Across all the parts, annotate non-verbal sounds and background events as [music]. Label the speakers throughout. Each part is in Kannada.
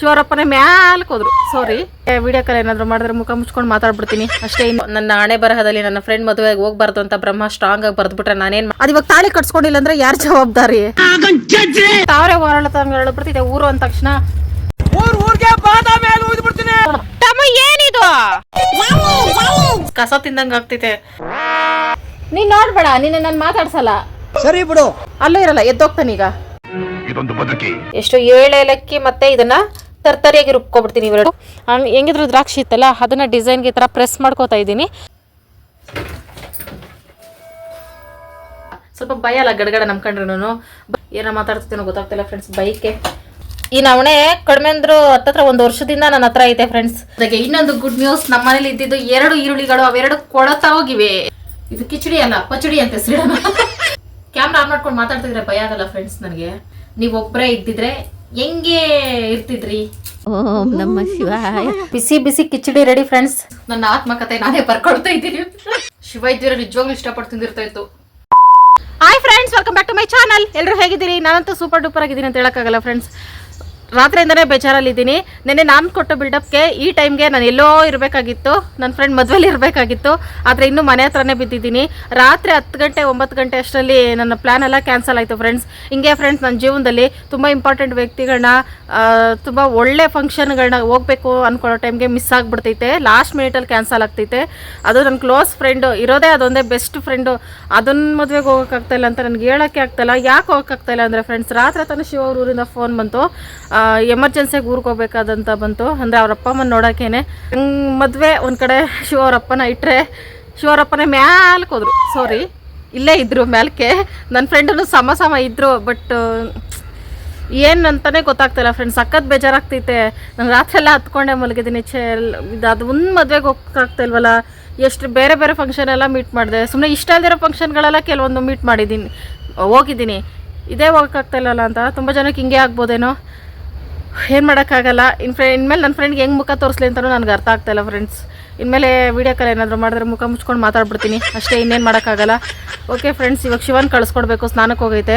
Speaker 1: ಶಿವರಪ್ಪನೇ ಮ್ಯಾಲ್ಕ್ ಹೋದ್ರು ಸಾರಿ ವಿಡಿಯೋ ಕಾಲ್ ಏನಾದ್ರು ಮಾಡಿದ್ರೆ ಮುಖ ಮುಚ್ಕೊಂಡು ಮಾತಾಡ್ಬಿಡ್ತೀನಿ. ಅಷ್ಟೇ ಇನ್ನು ನನ್ನ ಹಣೆ ಬರಹದಲ್ಲಿ ನನ್ನ ಫ್ರೆಂಡ್ ಮದುವೆಗೆ ಹೋಗ್ಬಾರ್ದು ಅಂತ ಬ್ರಹ್ಮ ಸ್ಟ್ರಾಂಗ್ ಆಗಿ ಬರ್ದ್ಬಿಟ್ರೆ ನಾನೇನ್ ಮಾ- ಅದ್ ಇವಾಗ ತಾಳಿ ಕಟ್ಸ್ಕೊಂಡಿಲ್ಲ ಅಂದ್ರೆ ಯಾರು ಜವಾಬ್ದಾರಿ? ತಾವರೆ ಹೊರಳ ಹೇಳ್ಬಿಡ್ತಿದ್ದೆ. ಊರು ಅಂದ ತಕ್ಷಣ. ಏನಿದು? ಕಸ ತಿಂದಂಗ ಆಗ್ತಿದೆ. ನೀನ್ ನೋಡ್ಬೇಡ ನಿನ್ನ ನಾನು ಮಾತಾಡ್ಸಲ್ಲ.
Speaker 2: ಸರಿ ಬಿಡು.
Speaker 1: ಅಲ್ಲೂ ಇರಲ್ಲ ಎದ್ದೋಗ್ತಾನೀಗ.
Speaker 3: ಇದೊಂದು ಬದುಕಿ.
Speaker 1: ಎಷ್ಟು ಏಳೆಲಕ್ಕಿ ಮತ್ತೆ ಇದನ್ನ ತರ್ತರಿಯಾಗಿ ರುಬ್ಕೊಬಿಡ್ತೀನಿ ಇವೆರಡು ಹಂಗ್ ಹೆಂಗಿದ್ರು ದ್ರಾಕ್ಷಿ ಇತ್ತಲ್ಲ ಅದನ್ನ ಡಿಸೈನ್ಗೆ ಈ ಥರ ಪ್ರೆಸ್ ಮಾಡ್ಕೋತಾ ಇದ್ದೀನಿ. ಸ್ವಲ್ಪ ಭಯ ಅಲ್ಲ ಗಡಗಡ ನಂಬ್ಕೊಂಡ್ರು ಏನ ಮಾತಾಡ್ತೀನೋ ಗೊತ್ತಾಗ್ತಿಲ್ಲ ಫ್ರೆಂಡ್ಸ್ ಬೈಕೆ. ಈ ನವಣೆ ಕಡಿಮೆ ಅಂದ್ರು ಹತ್ತತ್ರ ಒಂದು ವರ್ಷದಿಂದ ನನ್ನ ಹತ್ರ ಐತೆ ಫ್ರೆಂಡ್ಸ್ ಅದಕ್ಕೆ ಇನ್ನೊಂದು ಗುಡ್ ನ್ಯೂಸ್ ನಮ್ಮ ಮನೇಲಿ ಇದ್ದಿದ್ದು ಎರಡು ಈರುಳ್ಳಿಗಳು ಅವೆರಡು ಕೊಳತಾ ಹೋಗಿವೆ. ಇದು ಕಿಚಡಿ ಅಲ್ಲ ಪಚಡಿ ಅಂತ ಹೆಸರಿಡೋಣ ಕ್ಯಾಮ್ರಾ ಆನ್ ಮಾಡ್ಕೊಂಡು ಮಾತಾಡ್ತಿದ್ರೆ ಭಯ ಆಗಲ್ಲ ಫ್ರೆಂಡ್ಸ್ ನನಗೆ. ನೀವು ಒಬ್ಬರೇ ಇದ್ದಿದ್ರೆ ಹೆಂಗೆ ಇರ್ತಿದ್ರಿ?
Speaker 4: ಓಂ ನಮ್ಮ ಶಿವಾಯ.
Speaker 1: ಬಿಸಿ ಬಿಸಿ ಕಿಚಡಿ ರೆಡಿ ಫ್ರೆಂಡ್ಸ್ ನನ್ನ ಆತ್ಮಕತೆ ನಾನೇ ಬರ್ಕೊಡ್ತಾ ಇದ್ದೀನಿ. ಶಿವ ಇದ್ದೀರ ನಿಜವಾಗ್ಲೂ ಇಷ್ಟಪಟ್ಟು ತಿಂದಿರ್ತಾ ಇತ್ತು. Hi friends welcome back to my channel ಎಲ್ಲರೂ ಹೇಗಿದ್ದೀರಿ? ನಾನಂತೂ ಸೂಪರ್ ಡೂಪರ್ ಆಗಿದ್ದೀನಿ ಅಂತ ಹೇಳಕ್ಕಾಗಲ್ಲ ಫ್ರೆಂಡ್ಸ್ ರಾತ್ರಿಯಿಂದನೇ ಬೇಜಾರಲ್ಲಿದ್ದೀನಿ. ನೆನ್ನೆ ನಾನು ಕೊಟ್ಟ ಬಿಲ್ಡಪ್ಗೆ ಈ ಟೈಮ್ಗೆ ನಾನು ಎಲ್ಲೋ ಇರಬೇಕಾಗಿತ್ತು. ನನ್ನ ಫ್ರೆಂಡ್ ಮದುವೆಲಿ ಇರಬೇಕಾಗಿತ್ತು. ಆದರೆ ಇನ್ನೂ ಮನೆ ಹತ್ರನೇ ಬಿದ್ದಿದ್ದೀನಿ. ರಾತ್ರಿ ಹತ್ತು ಗಂಟೆ, ಒಂಬತ್ತು ಗಂಟೆ ಅಷ್ಟರಲ್ಲಿ ನನ್ನ ಪ್ಲ್ಯಾನ್ ಎಲ್ಲ ಕ್ಯಾನ್ಸಲ್ ಆಯಿತು ಫ್ರೆಂಡ್ಸ್ ಹಿಂಗೆ ಫ್ರೆಂಡ್ಸ್ ನನ್ನ ಜೀವನದಲ್ಲಿ ತುಂಬ ಇಂಪಾರ್ಟೆಂಟ್ ವ್ಯಕ್ತಿಗಳನ್ನ ತುಂಬ ಒಳ್ಳೆ ಫಂಕ್ಷನ್ಗಳನ್ನ ಹೋಗಬೇಕು ಅಂದ್ಕೊಳ್ಳೋ ಟೈಮ್ಗೆ ಮಿಸ್ ಆಗಿಬಿಡ್ತೈತೆ. ಲಾಸ್ಟ್ ಮಿನಿಟಲ್ಲಿ ಕ್ಯಾನ್ಸಲ್ ಆಗ್ತೈತೆ. ಅದು ನನ್ನ ಕ್ಲೋಸ್ ಫ್ರೆಂಡು ಇರೋದೇ ಅದೊಂದೇ ಬೆಸ್ಟ್ ಫ್ರೆಂಡು ಅದನ್ನ ಮದುವೆಗೆ ಹೋಗೋಕ್ಕಾಗ್ತಾಯಿಲ್ಲ ಅಂತ ನನಗೆ ಹೇಳೋಕ್ಕೆ ಆಗ್ತಾಯಿಲ್ಲ ಯಾಕೆ ಹೋಗೋಕ್ಕಾಗ್ತಾಯಿಲ್ಲ ಅಂದರೆ ಫ್ರೆಂಡ್ಸ್ ರಾತ್ರಿ ತಾನೇ ಶಿವ ಊರಿಂದ ಫೋನ್ ಬಂತು. ಎಮರ್ಜೆನ್ಸಿಯಾಗಿ ಊರಿಗೆ ಹೋಗ್ಬೇಕಾದಂತ ಬಂತು. ಅಂದರೆ ಅವ್ರ ಅಪ್ಪ ಅಮ್ಮನ ನೋಡೋಕ್ಕೇನೆ ಮದುವೆ ಒಂದು ಕಡೆ ಶಿವ ಅವರಪ್ಪನ ಇಟ್ಟರೆ ಶಿವ ಅವ್ರ ಅಪ್ಪನೇ ಮ್ಯಾಲ್ಕ್ ಹೋದ್ರು. ಸಾರಿ ಇಲ್ಲೇ ಇದ್ದರು ಮ್ಯಾಲ್ಕೆ. ನನ್ನ ಫ್ರೆಂಡನ್ನು ಸಮ ಸಮ ಇದ್ದರು ಬಟ್ ಏನು ಅಂತಾನೆ ಗೊತ್ತಾಗ್ತಿಲ್ಲ ಫ್ರೆಂಡ್ಸ್ ಸಖತ್ ಬೇಜಾರಾಗ್ತೈತೆ. ನಾನು ರಾತ್ರಿ ಎಲ್ಲ ಹತ್ಕೊಂಡೆ ಮಲಗಿದ್ದೀನಿ. ಛೇ ಇದು ಅದು ಒಂದು ಮದುವೆಗೆ ಹೋಗ್ತಾಗ್ತಿಲ್ವಲ್ಲ ಎಷ್ಟು ಬೇರೆ ಬೇರೆ ಫಂಕ್ಷನ್ ಎಲ್ಲ ಮೀಟ್ ಮಾಡಿದೆ. ಸುಮ್ಮನೆ ಇಷ್ಟ ಫಂಕ್ಷನ್ ಫಂಕ್ಷನ್ಗಳೆಲ್ಲ ಕೆಲವೊಂದು ಮೀಟ್ ಮಾಡಿದ್ದೀನಿ ಹೋಗಿದ್ದೀನಿ. ಇದೇ ಹೋಗಕ್ಕಾಗ್ತಾ ಇಲ್ಲಲ್ಲ ಅಂತ. ತುಂಬ ಜನಕ್ಕೆ ಹಿಂಗೆ ಆಗ್ಬೋದೇನೋ? ಏನು ಮಾಡೋಕ್ಕಾಗಲ್ಲ. ಇನ್ ಫ್ರೆ ಇನ್ಮೇಲೆ ನನ್ನ ಫ್ರೆಂಡ್ಗೆ ಹೆಂಗೆ ಮುಖ ತೋರಿಸ್ಲಿ ಅಂತಲೂ ನನಗೆ ಅರ್ಥ ಆಗ್ತಾಯಿಲ್ಲ ಫ್ರೆಂಡ್ಸ್ ಇನ್ಮೇಲೆ ವೀಡಿಯೋ ಕಾಲ್ ಏನಾದರೂ ಮಾಡಿದ್ರೆ ಮುಖ ಮುಚ್ಕೊಂಡು ಮಾತಾಡ್ಬಿಡ್ತೀನಿ. ಅಷ್ಟೇ ಇನ್ನೇನು ಮಾಡೋಕ್ಕಾಗಲ್ಲ. ಓಕೆ ಫ್ರೆಂಡ್ಸ್ ಇವಾಗ ಶಿವನ್ ಕಳಿಸ್ಕೊಡ್ಬೇಕು ಸ್ನಾನಕ್ಕೆ ಹೋಗೈತೆ.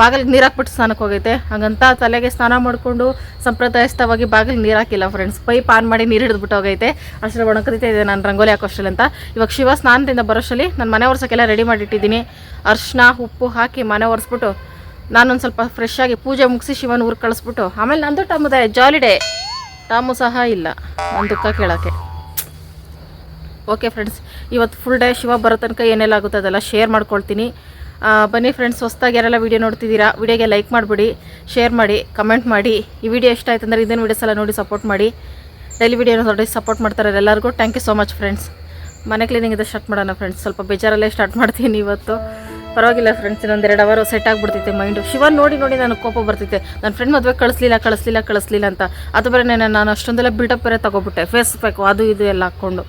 Speaker 1: ಬಾಗಿಲಿಗೆ ನೀರು ಹಾಕ್ಬಿಟ್ಟು ಸ್ನಾನಕ್ಕೆ ಹೋಗೈತೆ. ಹಾಗಂತ ತಲೆಗೆ ಸ್ನಾನ ಮಾಡಿಕೊಂಡು ಸಂಪ್ರದಾಯಸ್ಥವಾಗಿ ಬಾಗಿಲಿಗೆ ನೀರು ಹಾಕಿಲ್ಲ ಫ್ರೆಂಡ್ಸ್ ಪೈಪ್ ಆನ್ ಮಾಡಿ ನೀರು ಹಿಡಿದ್ಬಿಟ್ಟು ಹೋಗೈತೆ. ಅಷ್ಟರ ಒಣಕರಿತಾ ಇದೆ ನಾನು ರಂಗೋಲಿ ಹಾಕೋಷ್ಟರಲ್ಲಿ ಅಂತ. ಇವಾಗ ಶಿವ ಸ್ನಾನದಿಂದ ಬರೋಷ್ಟರಲ್ಲಿ ನಾನು ಮನೆ ಒರ್ಸೋಕ್ಕೆಲ್ಲ ರೆಡಿ ಮಾಡಿಟ್ಟಿದ್ದೀನಿ. ಅರ್ಶಿನ ಉಪ್ಪು ಹಾಕಿ ಮನೆ ಒರೆಸ್ಬಿಟ್ಟು ನಾನೊಂದು ಸ್ವಲ್ಪ ಫ್ರೆಶ್ ಆಗಿ ಪೂಜೆ ಮುಗಿಸಿ ಶಿವನ ಊರು ಕಳಿಸ್ಬಿಟ್ಟು, ಆಮೇಲೆ ನಂದು ಟಮ್ಮದೆ ಜಾಲಿಡೇ. ಟಾಮು ಸಹ ಇಲ್ಲ ನನ್ನ ದುಃಖ ಕೇಳೋಕ್ಕೆ. ಓಕೆ ಫ್ರೆಂಡ್ಸ್ ಇವತ್ತು ಫುಲ್ ಡೇ ಶಿವ ಬರೋ ತನಕ ಏನೆಲ್ಲ ಆಗುತ್ತೆ ಅದೆಲ್ಲ ಶೇರ್ ಮಾಡ್ಕೊಳ್ತೀನಿ. ಬನ್ನಿ ಫ್ರೆಂಡ್ಸ್ ಹೊಸ್ದಾಗಿ ಯಾರೆಲ್ಲ ವೀಡಿಯೋ ನೋಡ್ತಿದ್ದೀರಾ ವೀಡಿಯೋಗೆ ಲೈಕ್ ಮಾಡಿಬಿಡಿ ಶೇರ್ ಮಾಡಿ ಕಮೆಂಟ್ ಮಾಡಿ. ಈ ವಿಡಿಯೋ ಇಷ್ಟ ಆಯ್ತು ಅಂದರೆ ಇದನ್ನು ವೀಡಿಯೋಸ್ ಎಲ್ಲ ನೋಡಿ ಸಪೋರ್ಟ್ ಮಾಡಿ. ಡೈಲಿ ವಿಡಿಯೋನ ನೋಡಿ ಸಪೋರ್ಟ್ ಮಾಡ್ತಾರೆ ಎಲ್ಲರಿಗೂ. Thank you so much friends ಮನೆ ಕ್ಲೀನಿಂಗ್ ಇದೆ ಸ್ಟಾರ್ಟ್ ಮಾಡೋಣ ಫ್ರೆಂಡ್ಸ್ ಸ್ವಲ್ಪ ಬೇಜಾರಲ್ಲೇ ಸ್ಟಾರ್ಟ್ ಮಾಡ್ತೀನಿ ಇವತ್ತು. ಪರವಾಗಿಲ್ಲ ಫ್ರೆಂಡ್ಸ್ ಇನ್ನೊಂದು ಎರಡು ಅವರ್ ಸೆಟ್ ಆಗಿಬಿಡ್ತೈತೆ ಮೈಂಡು ಶಿವನ್ ನೋಡಿ ನೋಡಿ ನನಗೆ ಕೋಪ ಬರ್ತೈತೆ. ನನ್ನ ಫ್ರೆಂಡ್ ಮದುವೆ ಕಳಿಸ್ಲಿಲ್ಲ ಕಳಿಸ್ಲಿಲ್ಲ ಕಳಿಸ್ಲಿಲ್ಲ ಅಂತ. ಅದು ಬರೇನೆ ನಾನು ಅಷ್ಟೊಂದೆಲ್ಲ ಬಿಲ್ಡಪ್ ಬೇರೆ ತೊಗೊಬಿಟ್ಟೆ. ಫೇಸ್ ಬೇಕು ಅದು ಇದು ಎಲ್ಲ ಹಾಕ್ಕೊಂಡು.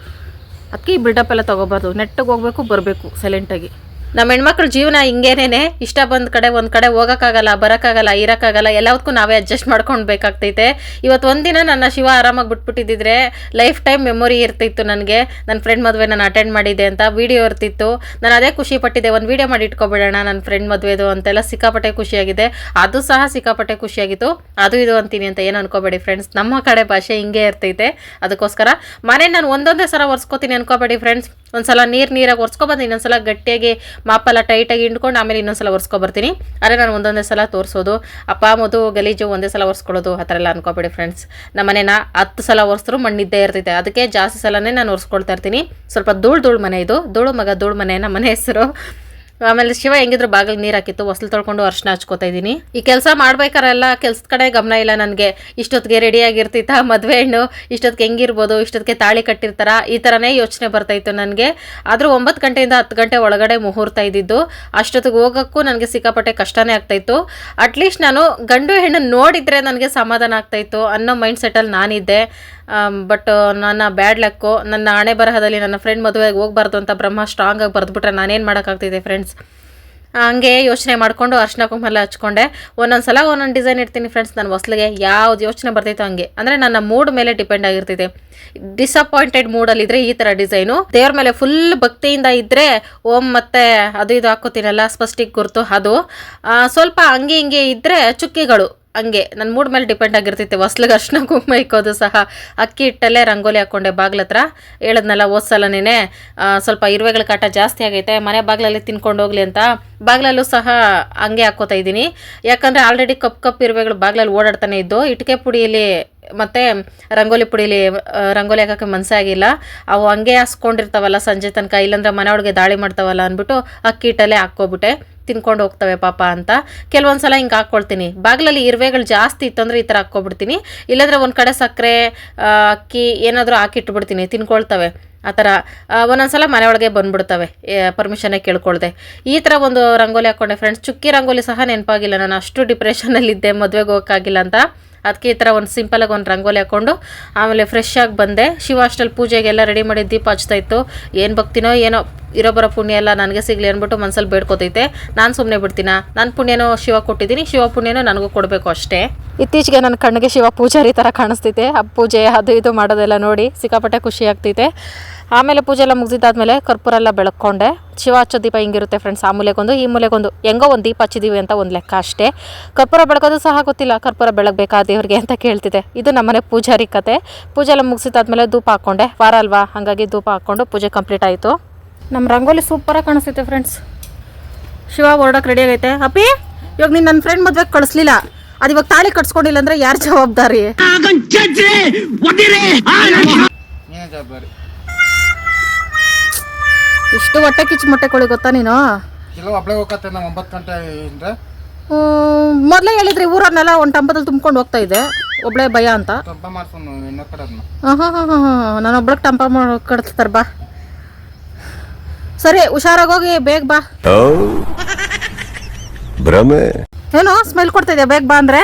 Speaker 1: ಅದಕ್ಕೆ ಈ ಬಿಲ್ಡಪ್ ಎಲ್ಲ ತೊಗೋಬಾರ್ದು. ನೆಟ್ಟಿಗೆ ಹೋಗ್ಬೇಕು, ಬರಬೇಕು ಸೈಲೆಂಟಾಗಿ ನಮ್ಮ ಹೆಣ್ಮಕ್ಳ ಜೀವನ ಹಿಂಗೇನೇನೆ? ಇಷ್ಟ ಬಂದ ಕಡೆ ಒಂದು ಕಡೆ ಹೋಗೋಕ್ಕಾಗಲ್ಲ, ಬರೋಕ್ಕಾಗಲ್ಲ, ಇರೋಕ್ಕಾಗಲ್ಲ ಎಲ್ಲದಕ್ಕೂ ನಾವೇ ಅಡ್ಜಸ್ಟ್ ಮಾಡ್ಕೊಳ್ಬೇಕಾಗ್ತೈತೆ ಇವತ್ತು ಒಂದಿನ ನನ್ನ ಶಿವ ಆರಾಮಾಗಿ ಬಿಟ್ಬಿಟ್ಟಿದ್ದಿದ್ರೆ ಲೈಫ್ ಟೈಮ್ ಮೆಮೊರಿ ಇರ್ತಿತ್ತು ನನಗೆ. ನನ್ನ ಫ್ರೆಂಡ್ ಮದುವೆ ನಾನು ಅಟೆಂಡ್ ಮಾಡಿದ್ದೆ ಅಂತ ವಿಡಿಯೋ ಇರ್ತಿತ್ತು. ನಾನು ಅದೇ ಖುಷಿ ಪಟ್ಟಿದ್ದೆ, ಒಂದು ವಿಡಿಯೋ ಮಾಡಿ ಇಟ್ಕೊಬಿಡೋಣ ನನ್ನ ಫ್ರೆಂಡ್ ಮದುವೆದು ಅಂತೆಲ್ಲ ಸಿಕ್ಕಾಪಟ್ಟೆ ಖುಷಿಯಾಗಿದೆ. ಅದು ಸಹ ಸಿಕ್ಕಾಪಟ್ಟೆ ಖುಷಿಯಾಗಿತ್ತು. ಅದು ಇದು ಅಂತೀನಿ ಅಂತ ಏನು ಅನ್ಕೋಬೇಡಿ ಫ್ರೆಂಡ್ಸ್ ನಮ್ಮ ಕಡೆ ಭಾಷೆ ಹಿಂಗೆ ಇರ್ತೈತೆ. ಅದಕ್ಕೋಸ್ಕರ ಮನೆ ನಾನು ಒಂದೊಂದೇ ಸಲ ಒರೆಸ್ಕೋತೀನಿ ಅನ್ಕೋಬೇಡಿ ಫ್ರೆಂಡ್ಸ್ ಒಂದ್ಸಲ ನೀರು ನೀರಾಗಿ ಒರೆಸ್ಕೊಬಂದು ಇನ್ನೊಂದ್ಸಲ ಗಟ್ಟಿಯಾಗಿ ಮಾಪೆಲ್ಲ ಟೈಟಾಗಿ ಹಿಂಡ್ಕೊಂಡು ಆಮೇಲೆ ಇನ್ನೊಂದ್ಸಲ ಒರೆಸ್ಕೊಬರ್ತೀನಿ ಅದೇ ನಾನು ಒಂದೊಂದೇ ಸಲ ತೋರಿಸೋದು. ಅಪ್ಪ ಮದು ಗಲೀಜು ಒಂದೇ ಸಲ ಒರೆಸ್ಕೊಳ್ಳೋದು, ಆ ಥರ ಎಲ್ಲ ಅನ್ಕೋಬೇಡಿ ಫ್ರೆಂಡ್ಸ್ ನಮ್ಮ ಮನೇನ ಹತ್ತು ಸಲ ಒರೆಸಿದ್ರು ಮಣ್ಣಿದ್ದೇ ಇರ್ತೈತೆ. ಅದಕ್ಕೆ ಜಾಸ್ತಿ ಸಲನೇ ನಾನು ಒರೆಸ್ಕೊಳ್ತಾ ಇರ್ತೀನಿ. ಸ್ವಲ್ಪ ಧೂಳು ಧೂಳು ಮನೆ ಇದು. ಧೂಳು ಮಗ ಧೂಳು ಮನೆ ನಮ್ಮ ಮನೆ ಹೆಸರು. ಆಮೇಲೆ ಶಿವ ಹೆಂಗಿದ್ರು ಬಾಗಿಲು ನೀರು ಹಾಕಿತ್ತು, ಹೊಸಲು ತೊಳ್ಕೊಂಡು ಅರ್ಶನ ಹಚ್ಕೋತಾ ಇದ್ದೀನಿ ಈ ಕೆಲಸ ಮಾಡ್ಬೇಕಾರೆಲ್ಲ ಕೆಲ್ಸದ ಕಡೆ ಗಮನ ಇಲ್ಲ ನನಗೆ. ಇಷ್ಟೊತ್ತಿಗೆ ರೆಡಿಯಾಗಿರ್ತಿತ್ತ ಮದುವೆ ಹೆಣ್ಣು, ಇಷ್ಟೊತ್ತಿಗೆ ಹೆಂಗಿರ್ಬೋದು, ಇಷ್ಟೊತ್ತಿಗೆ ತಾಳಿ ಕಟ್ಟಿರ್ತಾರ, ಈ ಥರನೇ ಯೋಚನೆ ಬರ್ತಾಯಿತ್ತು ನನಗೆ. ಆದರೂ ಒಂಬತ್ತು ಗಂಟೆಯಿಂದ ಹತ್ತು ಗಂಟೆ ಒಳಗಡೆ ಮುಹೂರ್ತ ಇದ್ದಿದ್ದು. ಅಷ್ಟೊತ್ತಿಗೆ ಹೋಗೋಕ್ಕೂ ನನಗೆ ಸಿಕ್ಕಾಪಟ್ಟೆ ಕಷ್ಟನೇ ಆಗ್ತಾಯಿತ್ತು ಅಟ್ಲೀಸ್ಟ್ ನಾನು ಗಂಡು ಹೆಣ್ಣು ನೋಡಿದರೆ ನನಗೆ ಸಮಾಧಾನ ಆಗ್ತಾಯಿತ್ತು ಅನ್ನೋ ಮೈಂಡ್ ಸೆಟ್ಟಲ್ಲಿ ನಾನಿದ್ದೆ. ಬಟ್ ನನ್ನ ಬ್ಯಾಡ್ ಲಕ್ಕು ನನ್ನ ಹಣೆ ಬರಹದಲ್ಲಿ ನನ್ನ ಫ್ರೆಂಡ್ ಮದುವೆಗೆ ಹೋಗ್ಬಾರ್ದು ಅಂತ ಬ್ರಹ್ಮ ಸ್ಟ್ರಾಂಗ್ ಆಗಿ ಬರೆದ್ಬಿಟ್ರೆ ನಾನೇನು ಮಾಡೋಕ್ಕಾಗ್ತಿದೆ ಫ್ರೆಂಡ್ಸ್ ಹಂಗೆ ಯೋಚನೆ ಮಾಡಿಕೊಂಡು ಅರ್ಶಿನ ಕುಂಕುಮಲ್ಲ ಹಚ್ಕೊಂಡೆ. ಒಂದೊಂದು ಸಲ ಒಂದೊಂದು ಡಿಸೈನ್ ಇಡ್ತೀನಿ ಫ್ರೆಂಡ್ಸ್ ನನ್ನ ಹೊಸ್ಲಿಗೆ. ಯಾವ್ದು ಯೋಚನೆ ಬರ್ತೈತೋ ಹಂಗೆ. ಅಂದರೆ ನನ್ನ ಮೂಡ್ ಮೇಲೆ ಡಿಪೆಂಡ್ ಆಗಿರ್ತೈತೆ ಡಿಸಪಾಯಿಂಟೆಡ್ ಮೂಡಲ್ಲಿದ್ದರೆ ಈ ಥರ ಡಿಸೈನು ದೇವ್ರ ಮೇಲೆ ಫುಲ್ ಭಕ್ತಿಯಿಂದ ಇದ್ದರೆ ಓಂ ಮತ್ತೆ ಅದು ಇದು ಹಾಕೋತೀನಲ್ಲ ಸ್ಪಷ್ಟಿಕ್ ಗುರ್ತು ಅದು. ಸ್ವಲ್ಪ ಹಂಗೆ ಹಿಂಗೆ ಇದ್ದರೆ ಚುಕ್ಕಿಗಳು. ಹಂಗೆ ನನ್ನ ಮೂಡ್ ಮೇಲೆ ಡಿಪೆಂಡ್ ಆಗಿರ್ತೈತೆ ಹೊಸ್ಲಿಗೆ ಅರ್ಶಿನ ಕುಂಕುಮ ಇಕ್ಕೋದು ಸಹ. ಅಕ್ಕಿ ಹಿಟ್ಟಲ್ಲೇ ರಂಗೋಲಿ ಹಾಕ್ಕೊಂಡೆ ಬಾಗ್ಲತ್ರ ಹೇಳದ್ನಲ್ಲ ಓದ್ಸಲ್ಲ ನೀನೆ ಸ್ವಲ್ಪ ಇರುವೆಗಳ ಕಾಟ ಜಾಸ್ತಿ ಆಗೈತೆ, ಮನೆ ಬಾಗ್ಲಲ್ಲಿ ತಿನ್ಕೊಂಡು ಹೋಗ್ಲಿ ಅಂತ. ಬಾಗ್ಲಲ್ಲೂ ಸಹ ಹಂಗೆ ಹಾಕೋತಾ ಇದ್ದೀನಿ. ಯಾಕಂದರೆ ಆಲ್ರೆಡಿ ಕಪ್ ಕಪ್ ಇರುವೆಗಳು ಬಾಗ್ಲಲ್ಲಿ ಓಡಾಡ್ತಾನೆ ಇದ್ದು, ಇಟ್ಕೆ ಪುಡಿಯಲ್ಲಿ ಮತ್ತು ರಂಗೋಲಿ ಪುಡಿಲಿ ರಂಗೋಲಿ ಹಾಕೋಕ್ಕೆ ಮನಸ್ಸಾಗಿಲ್ಲ ಅವು ಹಂಗೆ ಹಾಸ್ಕೊಂಡಿರ್ತಾವಲ್ಲ, ಸಂಜೆ ತನಕ, ಇಲ್ಲಾಂದ್ರೆ ಮನೆ ಒಳಗೆ ದಾಳಿ ಮಾಡ್ತಾವಲ್ಲ ಅಂದ್ಬಿಟ್ಟು ಅಕ್ಕಿ ಹಿಟ್ಟಲ್ಲೇ ಹಾಕ್ಕೊಬಿಟ್ಟೆ. ತಿನ್ಕೊಂಡು ಹೋಗ್ತವೆ ಪಾಪ ಅಂತ. ಕೆಲವೊಂದು ಸಲ ಹಿಂಗೆ ಹಾಕ್ಕೊಳ್ತೀನಿ ಬಾಗಿಲಲ್ಲಿ ಇರುವೆಗಳು ಜಾಸ್ತಿ ಇತ್ತಂದ್ರೆ ಈ ಥರ ಹಾಕ್ಕೊಬಿಡ್ತೀನಿ. ಇಲ್ಲಾಂದ್ರೆ ಒಂದು ಕಡೆ ಸಕ್ಕರೆ ಅಕ್ಕಿ ಏನಾದರೂ ಹಾಕಿಟ್ಬಿಡ್ತೀನಿ, ತಿನ್ಕೊಳ್ತವೆ. ಆ ಥರ ಒಂದೊಂದು ಸಲ ಮನೆಯೊಳಗೆ ಬಂದುಬಿಡ್ತವೆ. ಪರ್ಮಿಷನ್ನೇ ಕೇಳ್ಕೊಳ್ದೆ. ಈ ಥರ ಒಂದು ರಂಗೋಲಿ ಹಾಕ್ಕೊಂಡೆ ಫ್ರೆಂಡ್ಸ್ ಚುಕ್ಕಿ ರಂಗೋಲಿ ಸಹ ನೆನಪಾಗಿಲ್ಲ. ನಾನು ಅಷ್ಟು ಡಿಪ್ರೆಷನಲ್ಲಿದ್ದೆ ಮದುವೆಗೆ ಹೋಗೋಕ್ಕಾಗಿಲ್ಲ ಅಂತ. ಅದಕ್ಕೆ ಈ ಥರ ಒಂದು ಸಿಂಪಲಾಗಿ ಒಂದು ರಂಗೋಲಿ ಹಾಕ್ಕೊಂಡು ಆಮೇಲೆ ಫ್ರೆಶ್ ಆಗಿ ಬಂದೆ. ಶಿವ ಅಷ್ಟಲ್ಲಿ ಪೂಜೆಗೆಲ್ಲ ರೆಡಿ ಮಾಡಿ ದೀಪ ಹಚ್ತಾ ಇತ್ತು. ಏನು ಭಕ್ತಿನೋ ಏನೋ ಇರೋ ಬರೋ ಪುಣ್ಯ ಎಲ್ಲ ನನಗೆ ಸಿಗಲಿ ಅಂದ್ಬಿಟ್ಟು ಮನಸ್ಸಲ್ಲಿ ಬೇಡ್ಕೋತೈತೆ. ನಾನು ಸುಮ್ಮನೆ ಬಿಡ್ತೀನ? ನನ್ನ ಪುಣ್ಯನೋ ಶಿವ ಕೊಟ್ಟಿದ್ದೀನಿ, ಶಿವ ಪುಣ್ಯನೋ ನನಗೂ ಕೊಡಬೇಕು ಅಷ್ಟೇ. ಇತ್ತೀಚೆಗೆ ನನ್ನ ಕಣ್ಣಿಗೆ ಶಿವ ಪೂಜಾರಿ ಥರ ಕಾಣಿಸ್ತೈತೆ ಆ ಪೂಜೆ ಅದು ಇದು ಮಾಡೋದೆಲ್ಲ ನೋಡಿ ಸಿಕ್ಕಾಪಟ್ಟೆ ಖುಷಿ ಆಗ್ತೈತೆ. ಆಮೇಲೆ ಪೂಜೆ ಎಲ್ಲ ಮುಗಿಸಿದಾದ್ಮೇಲೆ ಕರ್ಪೂರ ಎಲ್ಲ ಬೆಳಕೊಂಡೆ. ಶಿವ ಹಚ್ಚೋ ದೀಪ ಹಿಂಗಿರುತ್ತೆ ಫ್ರೆಂಡ್ಸ್ ಆ ಮೂಲೆಗೊಂದು ಈ ಮೂಲೆಗೊಂದು ಹೆಂಗೋ ಒಂದು ದೀಪ ಹಚ್ಚಿದೀವಿ ಅಂತ ಒಂದು ಲೆಕ್ಕ ಅಷ್ಟೇ. ಕರ್ಪೂರ ಬೆಳಗೋದು ಸಹ ಗೊತ್ತಿಲ್ಲ ಕರ್ಪೂರ ಬೆಳಗ್ಬೇಕಾ ದೇವ್ರಿಗೆ ಅಂತ ಕೇಳ್ತಿದೆ ಇದು ನಮ್ಮನೆ ಪೂಜಾರಿ ಕತೆ. ಪೂಜೆ ಎಲ್ಲ ಮುಗಿಸಿದಾದ್ಮೇಲೆ ಧೂಪ ಹಾಕ್ಕೊಂಡೆ ವಾರ ಅಲ್ವಾ? ಹಾಗಾಗಿ ಧೂಪ ಹಾಕ್ಕೊಂಡು ಪೂಜೆ ಕಂಪ್ಲೀಟ್ ಆಯಿತು. ನಮ್ಮ ರಂಗೋಲಿ ಸೂಪರಾಗಿ ಕಾಣಿಸ್ತೈತೆ ಫ್ರೆಂಡ್ಸ್ ಶಿವ ಹೊರಡಕ್ಕೆ ರೆಡಿ ಆಗೈತೆ. ಅಪ್ಪಿ ಇವಾಗ ನೀನು ನನ್ನ ಫ್ರೆಂಡ್ ಮದ್ವೆಗೆ ಕಳಿಸ್ಲಿಲ್ಲ. ಅದು ಇವಾಗ ತಾಳಿ ಕಟ್ಸ್ಕೊಂಡಿಲ್ಲ ಅಂದ್ರೆ ಯಾರು ಜವಾಬ್ದಾರಿ? ಇಷ್ಟು ಹೊಟ್ಟೆ ಕಿಚ್ಚು ಮೊಟ್ಟೆ ಕೊಳಿ ಗೊತ್ತಾ ನೀನು?
Speaker 5: ಇಲ್ಲ ಒಬ್ಳೆ ಹೋಗತ್ತೆ ನಾವು ಒಂಬತ್ತು ಗಂಟೆಯಿಂದ
Speaker 1: ಮೊದಲೇ ಹೇಳಿದ್ರಿ ಊರನ್ನೆಲ್ಲ ಒಂದು ಟಂಪದಲ್ಲಿ ತುಂಬ್ಕೊಂಡು ಹೋಗ್ತಾ ಇದೆ ಒಬ್ಳೆ ಭಯ ಅಂತ.
Speaker 5: ಟಂಪ ಇನ್ನೊಂದು ಕಡೆ ಅದನ್ನ
Speaker 1: ಹಾಂ ಹಾಂ ಹಾಂ ಹಾಂ ನಾನು ಒಬ್ಳಕ್ಕೆ ಟಂಪ ಮಾಡಿ ಕಳಿಸ್ತಾರೆ ಬಾ. ಸರಿ ಹುಷಾರಾಗೋಗಿ ಬೇಗ ಬಾ.
Speaker 3: ಭ್ರಮೆ.
Speaker 1: ಏನೋ ಸ್ಮೆಲ್ ಕೊಡ್ತಾ ಇದೆಯಾ ಬೇಗ ಬಾ ಅಂದರೆ?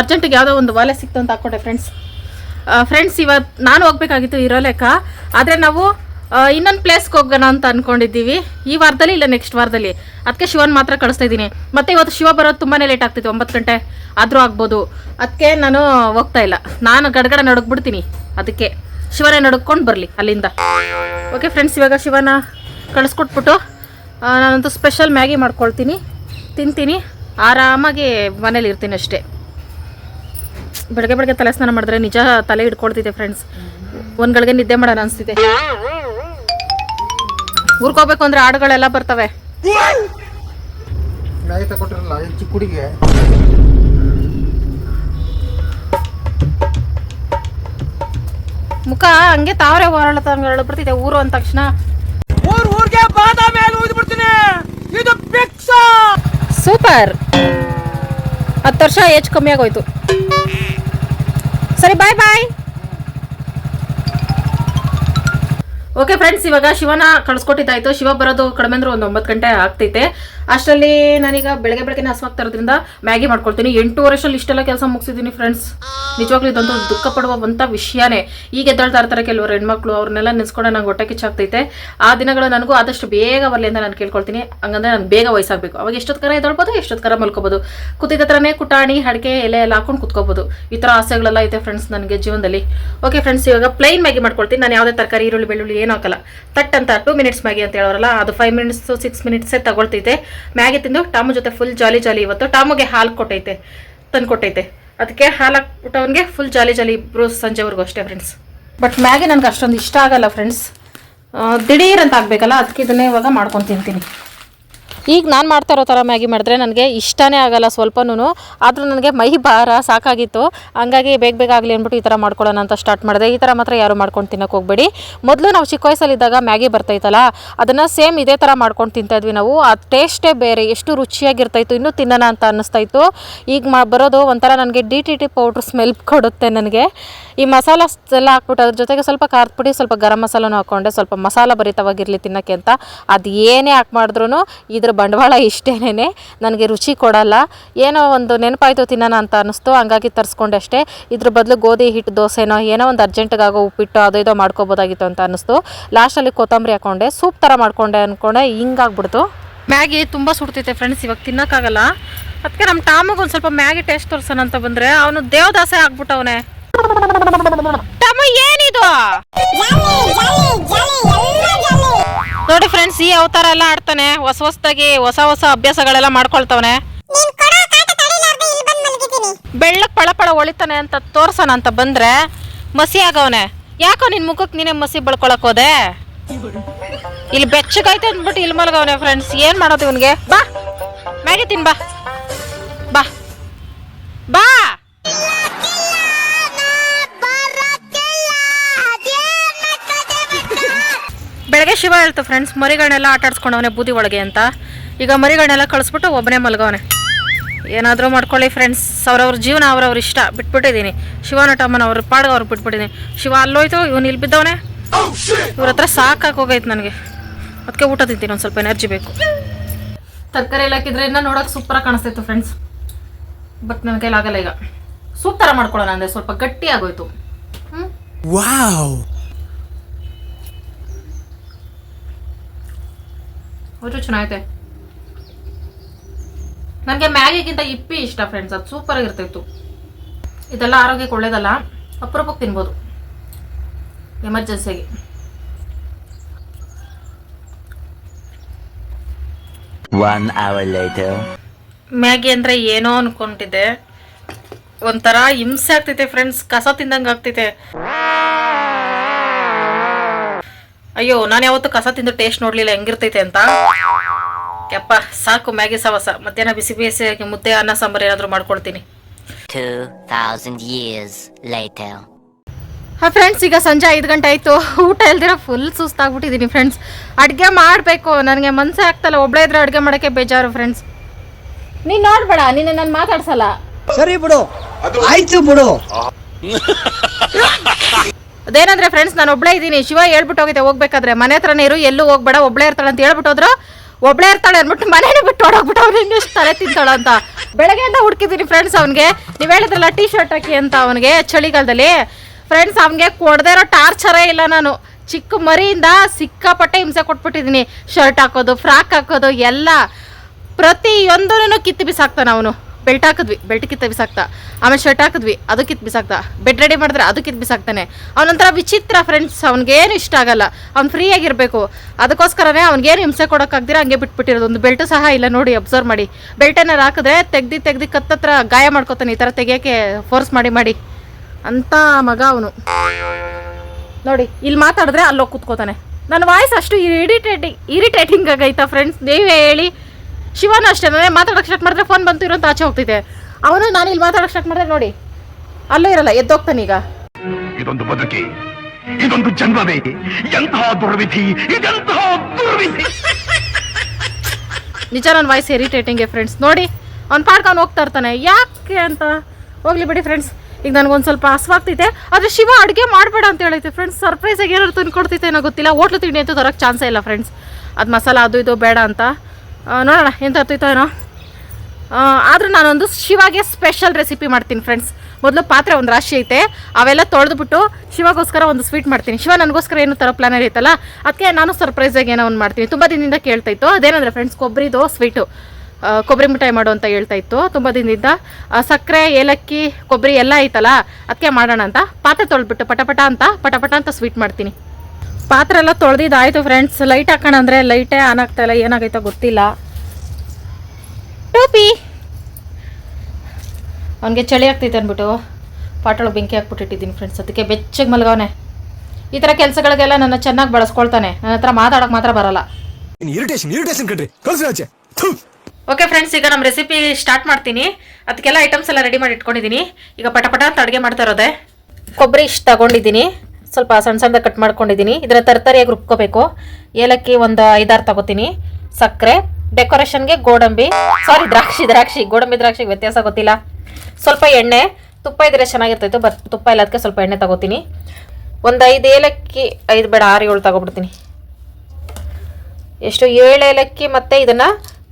Speaker 1: ಅರ್ಜೆಂಟಿಗೆ ಯಾವುದೋ ಒಂದು ವಾಲೆ ಸಿಕ್ತು ಅಂತ ಹಾಕ್ಕೊಂಡೆ ಫ್ರೆಂಡ್ಸ್ ಫ್ರೆಂಡ್ಸ್ ಇವತ್ತು ನಾನು ಹೋಗ್ಬೇಕಾಗಿತ್ತು ಇರೋ ಲೆಕ್ಕ. ಆದರೆ ನಾವು ಇನ್ನೊಂದು ಪ್ಲೇಸ್ಗೆ ಹೋಗೋಣ ಅಂತ ಅಂದ್ಕೊಂಡಿದ್ದೀವಿ ಈ ವಾರದಲ್ಲಿ ಇಲ್ಲ ನೆಕ್ಸ್ಟ್ ವಾರದಲ್ಲಿ. ಅದಕ್ಕೆ ಶಿವನ್ ಮಾತ್ರ ಕಳಿಸ್ತಾ ಇದ್ದೀನಿ. ಮತ್ತೆ ಇವತ್ತು ಶಿವ ಬರೋದು ತುಂಬಾ ಲೇಟ್ ಆಗ್ತಿತ್ತು, ಒಂಬತ್ತು ಗಂಟೆ ಆದರೂ ಆಗ್ಬೋದು. ಅದಕ್ಕೆ ನಾನು ಹೋಗ್ತಾ ಇಲ್ಲ. ನಾನು ಗಡಗಡ ನಡುಗ್ಬಿಡ್ತೀನಿ. ಅದಕ್ಕೆ ಶಿವನೇ ನಡ್ಕೊಂಡು ಬರಲಿ ಅಲ್ಲಿಂದ. ಓಕೆ ಫ್ರೆಂಡ್ಸ್ ಇವಾಗ ಶಿವನ ಕಳಿಸ್ಕೊಟ್ಬಿಟ್ಟು ನಾನಂತೂ ಸ್ಪೆಷಲ್ ಮ್ಯಾಗಿ ಮಾಡ್ಕೊಳ್ತೀನಿ. ತಿಂತೀನಿ. ಆರಾಮಾಗಿ ಮನೇಲಿ ಇರ್ತೀನಿ ಅಷ್ಟೇ. ಬೆಳಗ್ಗೆ ಬೆಳಗ್ಗೆ ತಲೆ ಸ್ನಾನ ಮಾಡಿದ್ರೆ ನಿಜ ತಲೆ ಇಟ್ಕೊಳ್ತಿದ್ದೆ ಫ್ರೆಂಡ್ಸ್ ಒಂದ್ಗಳಿಗೆ ನಿದ್ದೆ ಮಾಡೋಣ ಅನಿಸ್ತಿದೆ. ಊರ್ಗ್ ಹೋಗ್ಬೇಕು ಅಂದ್ರೆ ಆಡುಗಳೆಲ್ಲ ಬರ್ತವೆ.
Speaker 5: ಈ ಚಿಕ್ಕ ಹುಡುಗಿ
Speaker 1: ಮುಖ ಹಂಗೆ ತಾವರೆ ಹೊರಳತ ಬರ್ತಿದೆ ಊರು ಅಂದ ತಕ್ಷಣ.
Speaker 2: ಊರ್ ಊರ್ಗೆ ಬಾದಾಮಿ ಮೇಲೆ ಉಯ್ದು ಬಿಡ್ತೀನಿ. ಇದು ಫಿಕ್ಸ್
Speaker 1: ಸೂಪರ್. ಹತ್ತು ವರ್ಷ ಏಜ್ ಕಮ್ಮಿ ಆಗೋಯ್ತು. ಸರಿ ಬಾಯ್ ಬಾಯ್ ಓಕೆ ಫ್ರೆಂಡ್ಸ್ ಇವಾಗ ಶಿವನ ಕಳ್ಸ್ಕೊಟ್ಟಿದ್ದಾಯ್ತು. ಶಿವ ಬರೋದು ಕಡಿಮೆ ಅಂದ್ರೆ ಒಂದು ಒಂಬತ್ತು ಗಂಟೆ ಆಗ್ತೈತೆ. ಅಷ್ಟರಲ್ಲಿ ನಾನೀಗ ಬೆಳಗ್ಗೆ ಬೆಳಗ್ಗೆ ಹಸುವಾಗ್ತಾ ತರೋದ್ರಿಂದ ಮ್ಯಾಗಿ ಮಾಡ್ಕೊಳ್ತೀನಿ. ಎಂಟು ವರ್ಷದಲ್ಲಿ ಇಷ್ಟೆಲ್ಲ ಕೆಲಸ ಮುಗಿಸಿದ್ದೀನಿ ಫ್ರೆಂಡ್ಸ್ ನಿಜವಾಗ್ಲೂ ಇದೊಂದು ದುಃಖ ಪಡುವಂಥ ವಿಷಯನೇ. ಈಗ ಎದ್ದಾಳ್ತಾ ಇರ್ತಾರೆ ಕೆಲವರು ಹೆಣ್ಮಕ್ಳು, ಅವ್ರನ್ನೆಲ್ಲ ನೆನೆಸ್ಕೊಂಡೆ ನಂಗೆ ಹೊಟ್ಟೆ ಕಿಚ್ಚಾಗ್ತೈತೆ. ಆ ದಿನಗಳು ನನಗೂ ಆದಷ್ಟು ಬೇಗ ಬರಲಿ ಅಂತ ನಾನು ಕೇಳ್ಕೊಳ್ತೀನಿ. ಹಂಗಂದ್ರೆ ನಾನು ಬೇಗ ವಯಸ್ಸಾಗಬೇಕು. ಅವಾಗ ಎಷ್ಟೊತ್ತರ ಎದ್ದಾಳ್ಬೋದು ಎಷ್ಟೊತ್ತರ ಮಲ್ಕೋಬೋದು. ಕೂತಿದ್ದ ಹತ್ರನೇ ಕುಟಾಣಿ, ಅಡಿಕೆ, ಎಲೆ ಎಲ್ಲ ಹಾಕೊಂಡು ಕುತ್ಕೋಬೋದು. ಈ ಥರ ಆಸೆಗಳೆಲ್ಲ ಐತೆ ಫ್ರೆಂಡ್ಸ್ ನನಗೆ ಜೀವನದಲ್ಲಿ. ಓಕೆ ಫ್ರೆಂಡ್ಸ್ ಇವಾಗ ಪ್ಲೈನ್ ಮ್ಯಾಗಿ ಮಾಡ್ಕೊಳ್ತೀನಿ. ನಾನು ಯಾವುದೇ ತರಕಾರಿ, ಈರುಳ್ಳಿ, ಬೆಳ್ಳುಳ್ಳಿ ಏನು ಹಾಕಲ್ಲ. ತಟ್ ಅಂತ ಟೂ ಮಿನಿಟ್ಸ್ ಮ್ಯಾಗಿ ಅಂತ ಹೇಳೋರಲ್ಲ, ಅದು ಫೈವ್ ಮಿನಿಟ್ಸು ಸಿಕ್ಸ್ ಮಿನಿಟ್ಸೇ ತಗೊಳ್ತೈತೆ. ಮ್ಯಾಗಿ ತಿಂದು ಟಾಮು ಜೊತೆ ಫುಲ್ ಜಾಲಿ ಜಾಲಿ ಇವತ್ತು. ಟಾಮುಗೆ ಹಾಲು ಕೊಟ್ಟೈತೆ, ತಂದು ಕೊಟ್ಟೈತೆ. ಅದಕ್ಕೆ ಹಾಲು ಹಾಕ್ಬಿಟ್ಟು ಫುಲ್ ಜಾಲಿ ಜಾಲಿ ಇಬ್ಬರು ಸಂಜೆವರೆಗೂ ಅಷ್ಟೇ ಫ್ರೆಂಡ್ಸ್ ಬಟ್ ಮ್ಯಾಗಿ ನನಗೆ ಅಷ್ಟೊಂದು ಇಷ್ಟ ಆಗಲ್ಲ ಫ್ರೆಂಡ್ಸ್ ದಿಢೀರ್ ಅಂತ ಆಗಬೇಕಲ್ಲ, ಅದಕ್ಕೆ ಇದನ್ನೇ ಇವಾಗ ಮಾಡ್ಕೊಂಡು ತಿಂತೀನಿ. ಈಗ ನಾನು ಮಾಡ್ತಾ ಇರೋ ಥರ ಮ್ಯಾಗಿ ಮಾಡಿದ್ರೆ ನನಗೆ ಇಷ್ಟನೇ ಆಗಲ್ಲ ಸ್ವಲ್ಪನೂ ಆದರೂ ನನಗೆ ಮೈ ಭಾರ ಸಾಕಾಗಿತ್ತು. ಹಂಗಾಗಿ ಬೇಗ ಬೇಗ ಆಗಲಿ ಅಂದ್ಬಿಟ್ಟು ಈ ಥರ ಮಾಡ್ಕೊಳ್ಳೋಣ ಅಂತ ಸ್ಟಾರ್ಟ್ ಮಾಡಿದೆ. ಈ ಥರ ಮಾತ್ರ ಯಾರು ಮಾಡ್ಕೊಂಡು ತಿನ್ನೋಕೆ ಹೋಗಬೇಡಿ. ಮೊದಲು ನಾವು ಚಿಕ್ಕ ವಯಸ್ಸಲ್ಲಿದ್ದಾಗ ಮ್ಯಾಗಿ ಬರ್ತೈತಲ್ಲ, ಅದನ್ನು ಸೇಮ್ ಇದೇ ಥರ ಮಾಡ್ಕೊಂಡು ತಿಂತಾಯಿದ್ವಿ ನಾವು. ಆ ಟೇಸ್ಟೇ ಬೇರೆ, ಎಷ್ಟು ರುಚಿಯಾಗಿರ್ತಾಯಿತ್ತು ಇನ್ನೂ ತಿನ್ನೋಣ ಅಂತ ಅನ್ನಿಸ್ತಾ ಇತ್ತು ಈಗ ಮಾ ಬರೋದು ಒಂಥರ ನನಗೆ D T T powder smell ಕೊಡುತ್ತೆ ನನಗೆ. ಈ ಮಸಾಲ ಎಲ್ಲ ಹಾಕ್ಬಿಟ್ಟು ಅದ್ರ ಜೊತೆಗೆ ಸ್ವಲ್ಪ ಖಾರದ ಪುಡಿ, ಸ್ವಲ್ಪ ಗರಂ ಮಸಾಲನೂ ಹಾಕ್ಕೊಂಡೆ ಸ್ವಲ್ಪ ಮಸಾಲ ಭರಿತವಾಗಿರಲಿ ತಿನ್ನೋಕ್ಕೆ ಅಂತ. ಅದು ಏನೇ ಹಾಕಿ ಮಾಡಿದ್ರು ಇದ್ರ ಬಂಡವಾಳ ಇಷ್ಟೇನೆ ನನಗೆ ರುಚಿ ಕೊಡಲ್ಲ. ಏನೋ ಒಂದು ನೆನಪಾಯಿತು ತಿನ್ನೋಣ ಅಂತ ಅನ್ನಿಸ್ತು ಹಂಗಾಗಿ ತರಿಸ್ಕೊಂಡೆ ಅಷ್ಟೇ. ಇದ್ರ ಬದಲು ಗೋಧಿ ಹಿಟ್ಟು ದೋಸೆನೋ ಏನೋ ಒಂದು ಅರ್ಜೆಂಟ್ಗಾಗೋ ಉಪ್ಪಿಟ್ಟು ಅದು ಇದೋ ಮಾಡ್ಕೋಬೋದಾಗಿತ್ತು ಅಂತ ಅನ್ನಿಸ್ತು. ಲಾಸ್ಟಲ್ಲಿ ಕೊತ್ತಂಬರಿ ಹಾಕ್ಕೊಂಡೆ ಸೂಪ್ ಥರ ಮಾಡ್ಕೊಂಡೆ ಅಂದ್ಕೊಂಡೆ ಹಿಂಗಾಗ್ಬಿಡ್ತು. ಮ್ಯಾಗಿ ತುಂಬ ಸುಡ್ತೈತೆ ಫ್ರೆಂಡ್ಸ್ ಇವಾಗ ತಿನ್ನೋಕ್ಕಾಗಲ್ಲ. ಅದಕ್ಕೆ ನಮ್ಮ ಟಾಮಿಗೆ ಒಂದು ಸ್ವಲ್ಪ ಮ್ಯಾಗಿ ಟೇಸ್ಟ್ ತೋರಿಸೋಣ ಅಂತ ಬಂದರೆ ಅವನು ದೇವದಾಸೆ ಆಗ್ಬಿಟ್ಟವನೆ. ಟಮ ಏನಿದು? ನೋಡಿ ಫ್ರೆಂಡ್ಸ್ ಈ ಅವತಾರ ಎಲ್ಲ ಆಡ್ತಾನೆ. ಹೊಸ ಹೊಸದಾಗಿ ಹೊಸ ಹೊಸ ಅಭ್ಯಾಸಗಳೆಲ್ಲ ಮಾಡ್ಕೊಳ್ತಾವನೆ. ಬೆಳ್ಳಕ್ ಪಳ ಪಳ ಒಳಿತಾನೆ ಅಂತ ತೋರ್ಸೋಣ ಅಂತ ಬಂದ್ರೆ ಮಸಿ ಆಗವನೆ. ಯಾಕೋ ನಿನ್ ಮುಖಕ್ಕೆ ನೀನೇ ಮಸಿ ಬಳ್ಕೊಳಕ್ ಹೋದೆ? ಇಲ್ಲಿ ಬೆಚ್ಚಗೈತೆ ಅಂದ್ಬಿಟ್ಟು ಇಲ್ಲಿ ಮಲಗವನೆ ಫ್ರೆಂಡ್ಸ್ ಏನ್ ಮಾಡೋದು ಇವನ್ಗೆ? ಬಾ ಮ್ಯಾಗಿ ತಿನ್ ಬಾ ಶಿವ ಹೇಳ್ತು ಫ್ರೆಂಡ್ಸ್ ಮರಿಗಳನ್ನೆಲ್ಲ ಆಟ ಆಡ್ಸ್ಕೊಂಡವನೆ ಬೂದಿ ಒಳಗೆ ಅಂತ. ಈಗ ಮರಿಗಳನ್ನೆಲ್ಲ ಕಳಿಸ್ಬಿಟ್ಟು ಒಬ್ಬನೇ ಮಲಗವನೆ. ಏನಾದರೂ ಮಾಡ್ಕೊಳ್ಳಿ ಫ್ರೆಂಡ್ಸ್ ಅವ್ರವ್ರ ಜೀವನ ಅವ್ರವ್ರ ಇಷ್ಟ. ಬಿಟ್ಬಿಟ್ಟಿದ್ದೀನಿ ಶಿವನ ಟಮ್ಮನ ಅವ್ರ ಪಾಡ್ಗೆ ಅವ್ರು ಬಿಟ್ಬಿಟ್ಟಿದ್ದೀನಿ ಶಿವ ಅಲ್ಲೋಯ್ತು, ಇವನು ಇಲ್ಲಿ ಬಿದ್ದವನೆ. ಇವ್ರ ಹತ್ರ ಸಾಕಾಗೋಗೈತೆ ನನಗೆ. ಅದಕ್ಕೆ ಊಟ ತಿಂತೀನಿ, ಒಂದು ಸ್ವಲ್ಪ ಎನರ್ಜಿ ಬೇಕು. ತರಕಾರಿ ಎಲ್ಲ ಹಾಕಿದ್ರೆ ಇನ್ನೂ ನೋಡೋಕೆ ಸೂಪರಾಗಿ ಕಾಣಿಸ್ತಿತ್ತು ಫ್ರೆಂಡ್ಸ್ ಬಟ್ ನನ್ನ ಕೈಲಾಗಲ್ಲ ಈಗ. ಸೂಪ್ ಥರ ಮಾಡ್ಕೊಳ್ಳೋಣ ಅಂದರೆ ಸ್ವಲ್ಪ ಗಟ್ಟಿ ಆಗೋಯ್ತು ಹ್ಞೂ ರುಚಿ ಚೆನ್ನಾಗೈತೆ. ನನಗೆ ಮ್ಯಾಗಿಗಿಂತ ಇಪ್ಪಿ ಇಷ್ಟ ಫ್ರೆಂಡ್ಸ್ ಅದು ಸೂಪರ್ ಆಗಿರ್ತಿತ್ತು ಇದೆಲ್ಲ ಆರೋಗ್ಯಕ್ಕೆ ಒಳ್ಳೇದಲ್ಲ ಅಪರೂಪಕ್ಕೆ ತಿನ್ಬೋದು. ಎಮರ್ಜೆನ್ಸಿಗೆ
Speaker 6: One hour later.
Speaker 1: ಮ್ಯಾಗಿ ಅಂದರೆ ಏನೋ ಅನ್ಕೊಂಡಿದ್ದೆ. ಒಂಥರ ಹಿಂಸೆ ಆಗ್ತೈತೆ ಫ್ರೆಂಡ್ಸ್ ಕಸ ತಿಂದಂಗೆ ಆಗ್ತೈತೆ. ಅಯ್ಯೋ ನಾನು ಯಾವತ್ತು ಕಸ ತಿಂದು ಟೇಸ್ಟ್ ನೋಡಲಿಲ್ಲ ಹೆಂಗಿರ್ತೈತೆ ಅಂತ. ಯಪ್ಪ ಸಾಕು ಮ್ಯಾಗಿ ಸವಸ. ಮಧ್ಯಾಹ್ನ ಬಿಸಿ ಬಿಸಿಯಾಗಿ ಮುದ್ದೆ ಅನ್ನ ಸಾಂಬಾರು ಏನಾದರೂ ಮಾಡ್ಕೊಳ್ತೀನಿ
Speaker 6: 2000 years later.
Speaker 1: ಹಾಂ ಫ್ರೆಂಡ್ಸ್ ಈಗ ಸಂಜೆ ಐದು ಗಂಟೆ ಆಯಿತು. ಊಟ ಇಲ್ದಿರ ಫುಲ್ ಸುಸ್ತಾಗ್ಬಿಟ್ಟಿದ್ದೀನಿ ಫ್ರೆಂಡ್ಸ್ ಅಡುಗೆ ಮಾಡಬೇಕು. ನನಗೆ ಮನಸ್ಸೇ ಆಗ್ತಲ್ಲ ಒಬ್ಬಳೇ ಇದ್ರೆ ಅಡುಗೆ ಮಾಡೋಕ್ಕೆ ಬೇಜಾರು ಫ್ರೆಂಡ್ಸ್ ನೀನು ನೋಡ್ಬೇಡ ನೀನು ನಾನು ಮಾತಾಡ್ಸಲ್ಲ.
Speaker 2: ಸರಿ ಬಿಡು. ಆಯ್ತು ಬಿಡು. [laughs]
Speaker 1: ಅದೇನಂದ್ರೆ ಫ್ರೆಂಡ್ಸ್ ನಾನು ಒಬ್ಳೇ ಇದ್ದೀನಿ. ಶಿವ ಹೇಳ್ಬಿಟ್ಟು ಹೋಗಿದ್ದೆ ಹೋಗ್ಬೇಕಾದ್ರೆ. ಮನೆ ಹತ್ರನೇ ಇರು, ಎಲ್ಲೂ ಹೋಗ್ಬೇಡ, ಒಬ್ಳೇ ಇರ್ತಾಳೆ ಅಂತ ಹೇಳ್ಬಿಟ್ಟು ಹೋದ್ರು. ಒಬ್ಳೇ ಇರ್ತಾಳೆ ಅಂದ್ಬಿಟ್ಟು ಮನೇನೆ ಬಿಟ್ಟು ಹೊಡೋಗ್ಬಿಟ್ಟು ಅವ್ನು ಇನ್ನೆಷ್ಟು ತಲೆ ತಿಂತಾಳ ಅಂತ. ಬೆಳಗ್ಗೆಯಿಂದ ಹುಡ್ಕಿದ್ದೀನಿ ಫ್ರೆಂಡ್ಸ್ ಅವನಿಗೆ. ನೀವು ಹೇಳಿದ್ರಲ್ಲ ಟೀ ಶರ್ಟ್ ಹಾಕಿ ಅಂತ ಅವನಿಗೆ ಚಳಿಗಾಲದಲ್ಲಿ. ಫ್ರೆಂಡ್ಸ್ ಅವನಿಗೆ ಕೊಡದೇ ಇರೋ ಟಾರ್ಚರೇ ಇಲ್ಲ ನಾನು. ಚಿಕ್ಕ ಮರಿಯಿಂದ ಸಿಕ್ಕಾಪಟ್ಟೆ ಹಿಂಸೆ ಕೊಟ್ಬಿಟ್ಟಿದ್ದೀನಿ ಶರ್ಟ್ ಹಾಕೋದು ಫ್ರಾಕ್ ಹಾಕೋದು, ಎಲ್ಲ. ಪ್ರತಿಯೊಂದೂ ಕಿತ್ತು ಬಿಸಾಕ್ತಾನೆ ಅವನು. ಬೆಲ್ಟ್ ಹಾಕಿದ್ವಿ, ಬೆಲ್ಟ್ ಕಿತ್ತ ಬಿಸಾಕ್ತಾ. ಆಮೇಲೆ ಶರ್ಟ್ ಹಾಕಿದ್ವಿ ಅದು ಕಿತ್ತು ಬಿಸಾಕ್ತಾ. ಬೆಡ್ ರೆಡಿ ಮಾಡಿದ್ರೆ ಅದು ಕಿತ್ತು ಬಿಸಾಕ್ತಾನೆ ಅವನೊಂಥರ ವಿಚಿತ್ರ ಫ್ರೆಂಡ್ಸ್ ಅವ್ನಿಗೇನು ಇಷ್ಟ ಆಗಲ್ಲ. ಅವ್ನು ಫ್ರೀಯಾಗಿರಬೇಕು ಅದಕ್ಕೋಸ್ಕರನೇ ಅವ್ನಿಗೇನು ಹಿಂಸೆ ಕೊಡೋಕ್ಕಾಗ್ದಿರ ಹಂಗೆ ಬಿಟ್ಬಿಟ್ಟಿರೋದು. ಒಂದು ಬೆಲ್ಟು ಸಹ ಇಲ್ಲ ನೋಡಿ ಅಬ್ಸರ್ವ್ ಮಾಡಿ. ಬೆಲ್ಟ್ ಏನಾರು ಹಾಕಿದ್ರೆ ತೆಗ್ದು ತೆಗ್ದು ಕತ್ತತ್ರ ಗಾಯ ಮಾಡ್ಕೊತಾನೆ, ಈ ಥರ ತೆಗಿಯೋಕ್ಕೆ ಫೋರ್ಸ್ ಮಾಡಿ ಮಾಡಿ. ಅಂತ ಮಗ ಅವನು. ನೋಡಿ ಇಲ್ಲಿ ಮಾತಾಡಿದ್ರೆ ಅಲ್ಲೋಗಿ ಕೂತ್ಕೋತಾನೆ. ನನ್ನ ವಾಯ್ಸ್ ಅಷ್ಟು ಇರಿಟೇಟಿಂಗ್ ಇರಿಟೇಟಿಂಗ್ ಆಗೈತಾ ಫ್ರೆಂಡ್ಸ್ ನೀವೇ ಹೇಳಿ. ಶಿವನು ಅಷ್ಟೇ ನಾನೇ ಮಾತಾಡೋಕೆ ಸ್ಟಾರ್ಟ್ ಮಾಡಿದ್ರೆ ಫೋನ್ ಬಂತು ಇರೋಂತ ಆಚೆ ಹೋಗ್ತಿದೆ ಅವನು ನಾನು ಇಲ್ಲಿ ಮಾತಾಡೋಕೆ ಸ್ಟಾರ್ಟ್ ಮಾಡಿದ್ರೆ ನೋಡಿ ಅಲ್ಲೂ ಇರಲ್ಲ ಎದ್ದೋಗ್ತಾನೆ ಈಗ.
Speaker 3: ಇದೊಂದು ಬದುಕಿ ಇದೊಂದು ಜನ್ಮವೇ ಎಂತಹ ದುರ್ವಿಧಿ ಇದೆಂತಹ ದುರ್ವಿಧಿ. [laughs]
Speaker 1: ನಿಜ ನನ್ನ ವಾಯ್ಸ್ ಇರಿಟೇಟಿಂಗೆ ಫ್ರೆಂಡ್ಸ್ ನೋಡಿ ಅವ್ನು ಪಾರ್ಕ್ ಅವ್ನು ಹೋಗ್ತಾ ಇರ್ತಾನೆ. ಯಾಕೆ ಅಂತ? ಹೋಗ್ಲಿ ಬಿಡಿ ಫ್ರೆಂಡ್ಸ್ ಈಗ ನನಗೊಂದು ಸ್ವಲ್ಪ ಹಸುವಾಗ್ತಿದೆ ಆದರೆ ಶಿವ ಅಡುಗೆ ಮಾಡಬೇಡ ಅಂತ ಹೇಳೈತೆ ಫ್ರೆಂಡ್ಸ್ ಸರ್ಪ್ರೈಸಾಗಿ ಏನಾದ್ರು ತಂದು ಕೊಡ್ತೈತೆ ಏನೋ ಗೊತ್ತಿಲ್ಲ. ಹೋಟ್ಲು ತಿಂಡಿ ಅಂತೂ ತರೋಕ್ಕೆ ಚಾನ್ಸೇ ಇಲ್ಲ ಫ್ರೆಂಡ್ಸ್ ಅದು ಮಸಾಲ ಅದು ಇದು ಬೇಡ ಅಂತ. ನೋಡೋಣ, ಎಂತ ಹತ್ತೈತೋ ಏನೋ. ಆದರೂ ನಾನೊಂದು ಶಿವಾಗೆ ಸ್ಪೆಷಲ್ ರೆಸಿಪಿ ಮಾಡ್ತೀನಿ ಫ್ರೆಂಡ್ಸ್ ಮೊದಲು ಪಾತ್ರೆ ಒಂದು ರಾಶಿ ಐತೆ, ಅವೆಲ್ಲ ತೊಳೆದ್ಬಿಟ್ಟು ಶಿವಗೋಸ್ಕರ ಒಂದು ಸ್ವೀಟ್ ಮಾಡ್ತೀನಿ. ಶಿವ ನನಗೋಸ್ಕರ ಏನು ತರೋ ಪ್ಲಾನ್ ಐತಲ್ಲ ಅದಕ್ಕೆ ನಾನು ಸರ್ಪ್ರೈಸಾಗಿ ಏನೋ ಒಂದು ಮಾಡ್ತೀನಿ. ತುಂಬ ದಿನದಿಂದ ಕೇಳ್ತಾ ಇತ್ತು. ಅದೇನಂದ್ರೆ ಫ್ರೆಂಡ್ಸ್ ಕೊಬ್ಬರಿದು ಸ್ವೀಟು ಕೊಬ್ಬರಿ ಮಿಠಾಯಿ ಮಾಡು ಅಂತ ಹೇಳ್ತಾ ಇತ್ತು. ತುಂಬ ದಿನದಿಂದ ಸಕ್ಕರೆ, ಏಲಕ್ಕಿ, ಕೊಬ್ಬರಿ ಎಲ್ಲ ಐತಲ್ಲ, ಅದಕ್ಕೆ ಮಾಡೋಣ ಅಂತ. ಪಾತ್ರೆ ತೊಳೆದ್ಬಿಟ್ಟು ಪಟಪಟ ಅಂತ ಪಟಪಟ ಅಂತ ಸ್ವೀಟ್ ಮಾಡ್ತೀನಿ. ಪಾತ್ರೆ ಎಲ್ಲ ತೊಳೆದಿದ್ದಾಯ್ತು ಫ್ರೆಂಡ್ಸ್ ಲೈಟ್ ಹಾಕೋಣ ಅಂದರೆ ಲೈಟೇ ಆನ್ ಆಗ್ತಾ ಇಲ್ಲ ಏನಾಗೈತೋ ಗೊತ್ತಿಲ್ಲ. ಟೋಪಿ. ಅವನಿಗೆ ಚಳಿ ಆಗ್ತೈತೆ ಅಂದ್ಬಿಟ್ಟು ಪಾಟೊಳಗೆ ಬೆಂಕಿ ಹಾಕ್ಬಿಟ್ಟಿಟ್ಟಿದ್ದೀನಿ ಫ್ರೆಂಡ್ಸ್ ಅದಕ್ಕೆ ಬೆಚ್ಚಗೆ ಮಲಗವನೆ ಈ ಥರ ಕೆಲಸಗಳಿಗೆಲ್ಲ ನನ್ನ ಚೆನ್ನಾಗಿ ಬಳಸ್ಕೊಳ್ತಾನೆ. ನನ್ನ ಹತ್ರ ಮಾತಾಡೋಕೆ ಮಾತ್ರ ಬರಲ್ಲ.
Speaker 2: ಇರಿಟೇಷನ್ ಇರಿಟೇಷನ್ ಕಣ್ರಿ. ಕಳ್ಸಿ ಆಚೆ
Speaker 1: ಓಕೆ ಫ್ರೆಂಡ್ಸ್ ಈಗ ನಮ್ಮ ರೆಸಿಪಿ ಸ್ಟಾರ್ಟ್ ಮಾಡ್ತೀನಿ. ಅದಕ್ಕೆಲ್ಲ ಐಟಮ್ಸ್ ಎಲ್ಲ ರೆಡಿ ಮಾಡಿ ಇಟ್ಕೊಂಡಿದ್ದೀನಿ. ಈಗ ಪಟ ಪಟ ಅಂತ ಅಡುಗೆ ಮಾಡ್ತಾ ಇರೋದೆ. ಕೊಬ್ಬರಿ ಇಷ್ಟು ತಗೊಂಡಿದ್ದೀನಿ. ಸ್ವಲ್ಪ ಸಣ್ಣ ಸಣ್ಣದ ಕಟ್ ಮಾಡ್ಕೊಂಡಿದ್ದೀನಿ ಇದನ್ನ ತರತರಿಯಾಗಿ ರುಬ್ಕೋಬೇಕು. ಏಲಕ್ಕಿ ಒಂದು ಐದಾರು ತಗೋತೀನಿ. ಸಕ್ಕರೆ ಡೆಕೋರೇಷನ್ಗೆ ಗೋಡಂಬಿ ಸಾರಿ ದ್ರಾಕ್ಷಿ ದ್ರಾಕ್ಷಿ, ಗೋಡಂಬಿ, ದ್ರಾಕ್ಷಿ, ವ್ಯತ್ಯಾಸ ಗೊತ್ತಿಲ್ಲ. ಸ್ವಲ್ಪ ಎಣ್ಣೆ, ತುಪ್ಪ ಇದ್ರೆ ಚೆನ್ನಾಗಿರ್ತೈತೆ ಬಟ್ ತುಪ್ಪ ಇಲ್ಲ ಅದಕ್ಕೆ ಸ್ವಲ್ಪ ಎಣ್ಣೆ ತಗೋತೀನಿ. ಒಂದು ಐದು ಏಲಕ್ಕಿ, ಐದು ಬೇಡ, ಆರು ಏಳು ತಗೊಬಿಡ್ತೀನಿ. ಎಷ್ಟು ಏಳು ಏಲಕ್ಕಿ ಮತ್ತೆ ಇದನ್ನ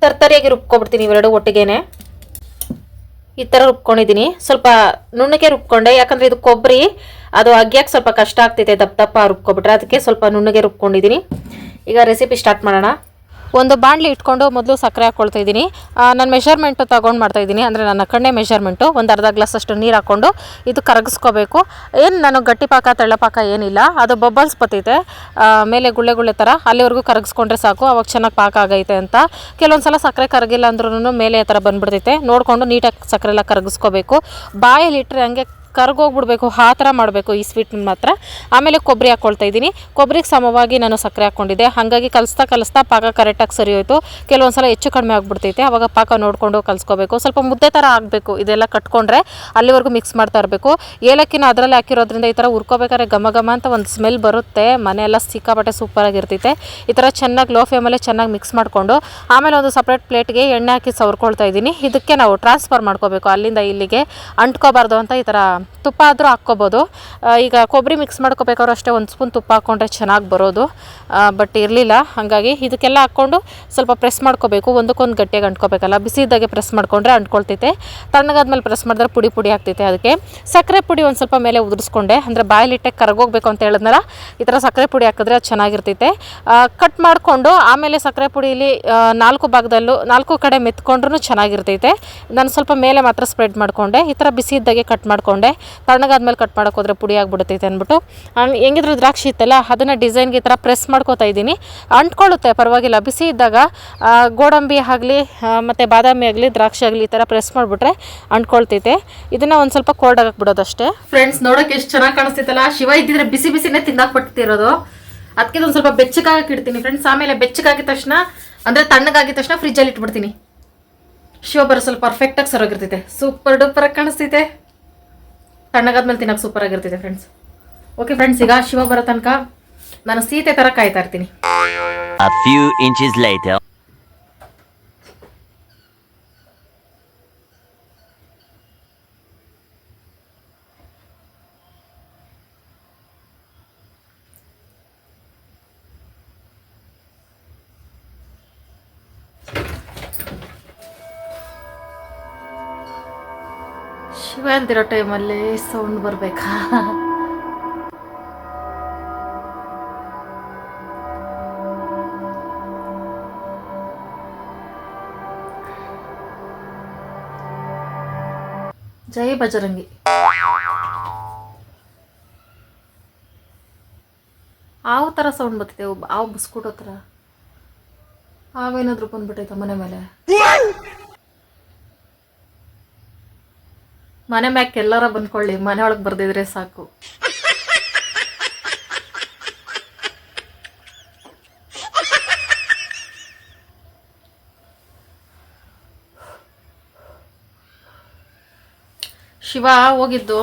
Speaker 1: ತರ್ತರಿಯಾಗಿ ರುಬ್ಕೊಬಿಡ್ತೀನಿ ಇವೆರಡು ಒಟ್ಟಿಗೆನೆ. ಈ ಥರ ರುಬ್ಕೊಂಡಿದ್ದೀನಿ. ಸ್ವಲ್ಪ ನುಣ್ಣಗೆ ರುಬ್ಕೊಂಡೆ. ಯಾಕಂದರೆ ಇದು ಕೊಬ್ಬರಿ, ಅದು ಅಗ್ಯಕ್ಕೆ ಸ್ವಲ್ಪ ಕಷ್ಟ ಆಗ್ತೈತೆ ದಪ್ಪ ದಪ್ಪ ರುಬ್ಕೊಬಿಟ್ರೆ. ಅದಕ್ಕೆ ಸ್ವಲ್ಪ ನುಣ್ಣಗೆ ರುಬ್ಕೊಂಡಿದ್ದೀನಿ. ಈಗ ರೆಸಿಪಿ ಸ್ಟಾರ್ಟ್ ಮಾಡೋಣ. ಒಂದು ಬಾಣಲಿ ಇಟ್ಕೊಂಡು ಮೊದಲು ಸಕ್ಕರೆ ಹಾಕ್ಕೊಳ್ತಾ ಇದ್ದೀನಿ. ನಾನು ಮೆಷರ್ಮೆಂಟು ತೊಗೊಂಡು ಮಾಡ್ತಾ ಇದ್ದೀನಿ. ಅಂದರೆ ನನ್ನ ಕಣ್ಣೆ ಮೆಷರ್ಮೆಂಟು ಒಂದು ಅರ್ಧ ಗ್ಲಾಸ್ ಅಷ್ಟು ನೀರು ಹಾಕ್ಕೊಂಡು ಇದು ಕರಗಿಸ್ಕೋಬೇಕು. ಏನು ನಾನು ಗಟ್ಟಿ ಪಾಕ ತೆಳ್ಳಪಾಕ ಏನಿಲ್ಲ. ಅದು ಬಬಲ್ಸ್ ಬತ್ತೈತೆ ಮೇಲೆ ಗುಳ್ಳೆ ಗುಳ್ಳೆ ಥರ ಅಲ್ಲಿವರೆಗೂ ಕರಗಿಸ್ಕೊಂಡ್ರೆ ಸಾಕು. ಅವಾಗ ಚೆನ್ನಾಗಿ ಪಾಕ ಆಗೈತೆ ಅಂತ. ಕೆಲವೊಂದು ಸಲ ಸಕ್ಕರೆ ಕರಗಿಲ್ಲ ಅಂದ್ರೂ ಮೇಲೆ ಆ ಥರ ಬಂದ್ಬಿಡ್ತೈತೆ. ನೋಡಿಕೊಂಡು ನೀಟಾಗಿ ಸಕ್ಕರೆ ಎಲ್ಲ ಕರಗಿಸ್ಕೋಬೇಕು. ಬಾಯಲ್ಲಿ ಇಟ್ಟರೆ ಹಂಗೆ ಕರ್ಗೋಗ್ಬಿಡ್ಬೇಕು, ಆ ಥರ ಮಾಡಬೇಕು ಈ ಸ್ವೀಟ್ನ ಮಾತ್ರ ಆಮೇಲೆ ಕೊಬ್ಬರಿ ಹಾಕ್ಕೊಳ್ತಾ ಇದ್ದೀನಿ. ಕೊಬ್ಬರಿಗೆ ಸಮವಾಗಿ ನಾನು ಸಕ್ಕರೆ ಹಾಕ್ಕೊಂಡಿದ್ದೆ. ಹಾಗಾಗಿ ಕಲಿಸ್ತಾ ಕಲಿಸ್ತಾ ಪಾಕ ಕರೆಕ್ಟಾಗಿ ಸರಿ ಹೋಯಿತು. ಕೆಲವೊಂದು ಸಲ ಹೆಚ್ಚು ಕಡಿಮೆ ಆಗಿಬಿಡ್ತೈತೆ. ಆವಾಗ ಪಾಕ ನೋಡಿಕೊಂಡು ಕಲಿಸ್ಕೋಬೇಕು. ಸ್ವಲ್ಪ ಮುದ್ದೆ ಥರ ಆಗಬೇಕು. ಇದೆಲ್ಲ ಕಟ್ಕೊಂಡ್ರೆ ಅಲ್ಲಿವರೆಗೂ ಮಿಕ್ಸ್ ಮಾಡ್ತಾ ಇರಬೇಕು. ಏಲಕ್ಕಿನ ಅದರಲ್ಲಿ ಹಾಕಿರೋದ್ರಿಂದ ಈ ಥರ ಉರ್ಕೋಬೇಕಾದ್ರೆ ಘಮ ಘಮ ಅಂತ ಒಂದು ಸ್ಮೆಲ್ ಬರುತ್ತೆ. ಮನೆಯೆಲ್ಲ ಸಿಕ್ಕಾಪಟ್ಟೆ ಸೂಪರಾಗಿರ್ತೈತೆ ಈ ಥರ ಚೆನ್ನಾಗಿ ಲೋ ಫ್ಲೇಮಲ್ಲೇ ಚೆನ್ನಾಗಿ ಮಿಕ್ಸ್ ಮಾಡಿಕೊಂಡು, ಆಮೇಲೆ ಒಂದು ಸಪ್ರೇಟ್ ಪ್ಲೇಟ್ಗೆ ಎಣ್ಣೆ ಹಾಕಿ ಸವರ್ಕೊಳ್ತಾ ಇದ್ದೀನಿ. ಇದಕ್ಕೆ ನಾವು ಟ್ರಾನ್ಸ್ಫರ್ ಮಾಡ್ಕೋಬೇಕು. ಅಲ್ಲಿಂದ ಇಲ್ಲಿಗೆ ಅಂಟ್ಕೋಬಾರ್ದು ಅಂತ ಈ ಥರ ತುಪ್ಪ ಆದರೂ ಹಾಕ್ಕೋಬೋದು. ಈಗ ಕೊಬ್ಬರಿ ಮಿಕ್ಸ್ ಮಾಡ್ಕೋಬೇಕಾದ್ರೂ ಅಷ್ಟೇ ಒಂದು ಸ್ಪೂನ್ ತುಪ್ಪ ಹಾಕ್ಕೊಂಡ್ರೆ ಚೆನ್ನಾಗಿ ಬರೋದು. ಬಟ್ ಇರಲಿಲ್ಲ. ಹಾಗಾಗಿ ಇದಕ್ಕೆಲ್ಲ ಹಾಕ್ಕೊಂಡು ಸ್ವಲ್ಪ ಪ್ರೆಸ್ ಮಾಡ್ಕೋಬೇಕು. ಒಂದಕ್ಕೊಂದು ಗಟ್ಟಿಯಾಗಿ ಅಂಟ್ಕೋಬೇಕಲ್ಲ. ಬಿಸಿ ಇದ್ದಾಗೆ ಪ್ರೆಸ್ ಮಾಡ್ಕೊಂಡ್ರೆ ಅಂಟ್ಕೊಳ್ತೈತೆ. ತಣ್ಣಗಾದ್ಮೇಲೆ ಪ್ರೆಸ್ ಮಾಡಿದ್ರೆ ಪುಡಿ ಪುಡಿ ಆಗ್ತೈತೆ ಅದಕ್ಕೆ. ಸಕ್ಕರೆ ಪುಡಿ ಒಂದು ಸ್ವಲ್ಪ ಮೇಲೆ ಉದುರಿಸ್ಕೊಂಡೆ. ಅಂದರೆ ಬಾಯಲ್ಲಿಟ್ಟೆ ಕರಗೋಗ್ಬೇಕು ಅಂತ ಹೇಳಿದ್ನಲ್ಲ, ಈ ಥರ ಸಕ್ಕರೆ ಪುಡಿ ಹಾಕಿದ್ರೆ ಅದು ಚೆನ್ನಾಗಿರ್ತೈತೆ. ಕಟ್ ಮಾಡಿಕೊಂಡು ಆಮೇಲೆ ಸಕ್ಕರೆ ಪುಡಿಲಿ ನಾಲ್ಕು ಭಾಗದಲ್ಲೂ, ನಾಲ್ಕು ಕಡೆ ಮೆತ್ಕೊಂಡ್ರೂ ಚೆನ್ನಾಗಿರ್ತೈತೆ. ನಾನು ಸ್ವಲ್ಪ ಮೇಲೆ ಮಾತ್ರ ಸ್ಪ್ರೆಡ್ ಮಾಡಿಕೊಂಡೆ. ಈ ಥರ ಬಿಸಿ ಇದ್ದಾಗೆ ಕಟ್ ಮಾಡಿಕೊಂಡೆ. ತಣ್ಣಗಾದ್ಮೇಲೆ ಕಟ್ ಮಾಡೋಕೆ ಹೋದ್ರೆ ಪುಡಿ ಆಗಿಬಿಡುತ್ತೈತೆ ಅಂದ್ಬಿಟ್ಟು. ಹಂಗ್- ಹೆಂಗಿದ್ರು ದ್ರಾಕ್ಷಿ ಇತ್ತಲ್ಲ, ಅದನ್ನು ಡಿಸೈನ್ಗೆ ಈ ಥರ ಪ್ರೆಸ್ ಮಾಡ್ಕೋತಾ ಇದ್ದೀನಿ. ಅಂಟ್ಕೊಳ್ಳುತ್ತೆ, ಪರವಾಗಿಲ್ಲ. ಬಿಸಿ ಇದ್ದಾಗ ಗೋಡಂಬಿ ಆಗಲಿ ಮತ್ತು ಬಾದಾಮಿ ಆಗಲಿ, ದ್ರಾಕ್ಷಿ ಆಗಲಿ ಈ ಥರ ಪ್ರೆಸ್ ಮಾಡಿಬಿಟ್ರೆ ಅಂಟ್ಕೊಳ್ತೈತೆ. ಇದನ್ನು ಒಂದು ಸ್ವಲ್ಪ ಕೋಲ್ಡ್ ಆಗಕ್ಕೆ ಬಿಡೋದಷ್ಟೇ ಫ್ರೆಂಡ್ಸ್ ನೋಡೋಕೆ ಎಷ್ಟು ಚೆನ್ನಾಗಿ ಕಾಣಿಸ್ತೈತಲ್ಲ ಶಿವ ಇದ್ದಿದ್ರೆ ಬಿಸಿ ಬಿಸಿನೇ ತಿಂದಾಕ್ಬಿಡ್ತಿರೋದು ಅದಕ್ಕೆ ಒಂದು ಸ್ವಲ್ಪ ಬೆಚ್ಚಗಾಗಕ್ಕೆ ಇಡ್ತೀನಿ ಫ್ರೆಂಡ್ಸ್ ಆಮೇಲೆ ಬೆಚ್ಚಗಾಗಿದ ತಕ್ಷಣ, ಅಂದರೆ ತಣ್ಣಗಾಗಿದ ತಕ್ಷಣ ಫ್ರಿಜ್ಜಲ್ಲಿ ಇಟ್ಬಿಡ್ತೀನಿ. ಶಿವ ಬರೋ ಸ್ವಲ್ಪ ಪರ್ಫೆಕ್ಟಾಗಿ ಸರೋಗಿರ್ತೈತೆ ಸೂಪರ್ ಡೂಪರಾಗಿ ಕಾಣಿಸ್ತೈತೆ ತಣ್ಣಗಾದ್ಮೇಲೆ ತಿನ್ನೋಕೆ ಸೂಪರ್ ಆಗಿರ್ತೈತೆ ಫ್ರೆಂಡ್ಸ್ ಓಕೆ ಫ್ರೆಂಡ್ಸ್ ಈಗ ಶಿವ ಬರೋ ತನಕ ನಾನು ಸೀತೆ ಥರ ಕಾಯ್ತಾ ಇರ್ತೀನಿ. ಅಂತಿರೋ ಟೈಮಲ್ಲಿ ಸೌಂಡ್ ಬರಬೇಕಾ? ಜೈ ಬಜರಂಗಿ. ಆವು ತರ ಸೌಂಡ್ ಬರ್ತಿದೆ ಆವು ಹತ್ರ ಥರ ಆವೇನಾದ್ರೂ ಬಂದ್ಬಿಟ್ಟೈತ ಮನೆ ಮೇಲೆ? ಮನೆ ಮ್ಯಾಕ್ ಎಲ್ಲಾರ ಬಂದ್ಕೊಳ್ಳಿ, ಮನೆ ಒಳಗೆ ಬರ್ದಿದ್ರೆ ಸಾಕು. ಶಿವ ಹೋಗಿದ್ದು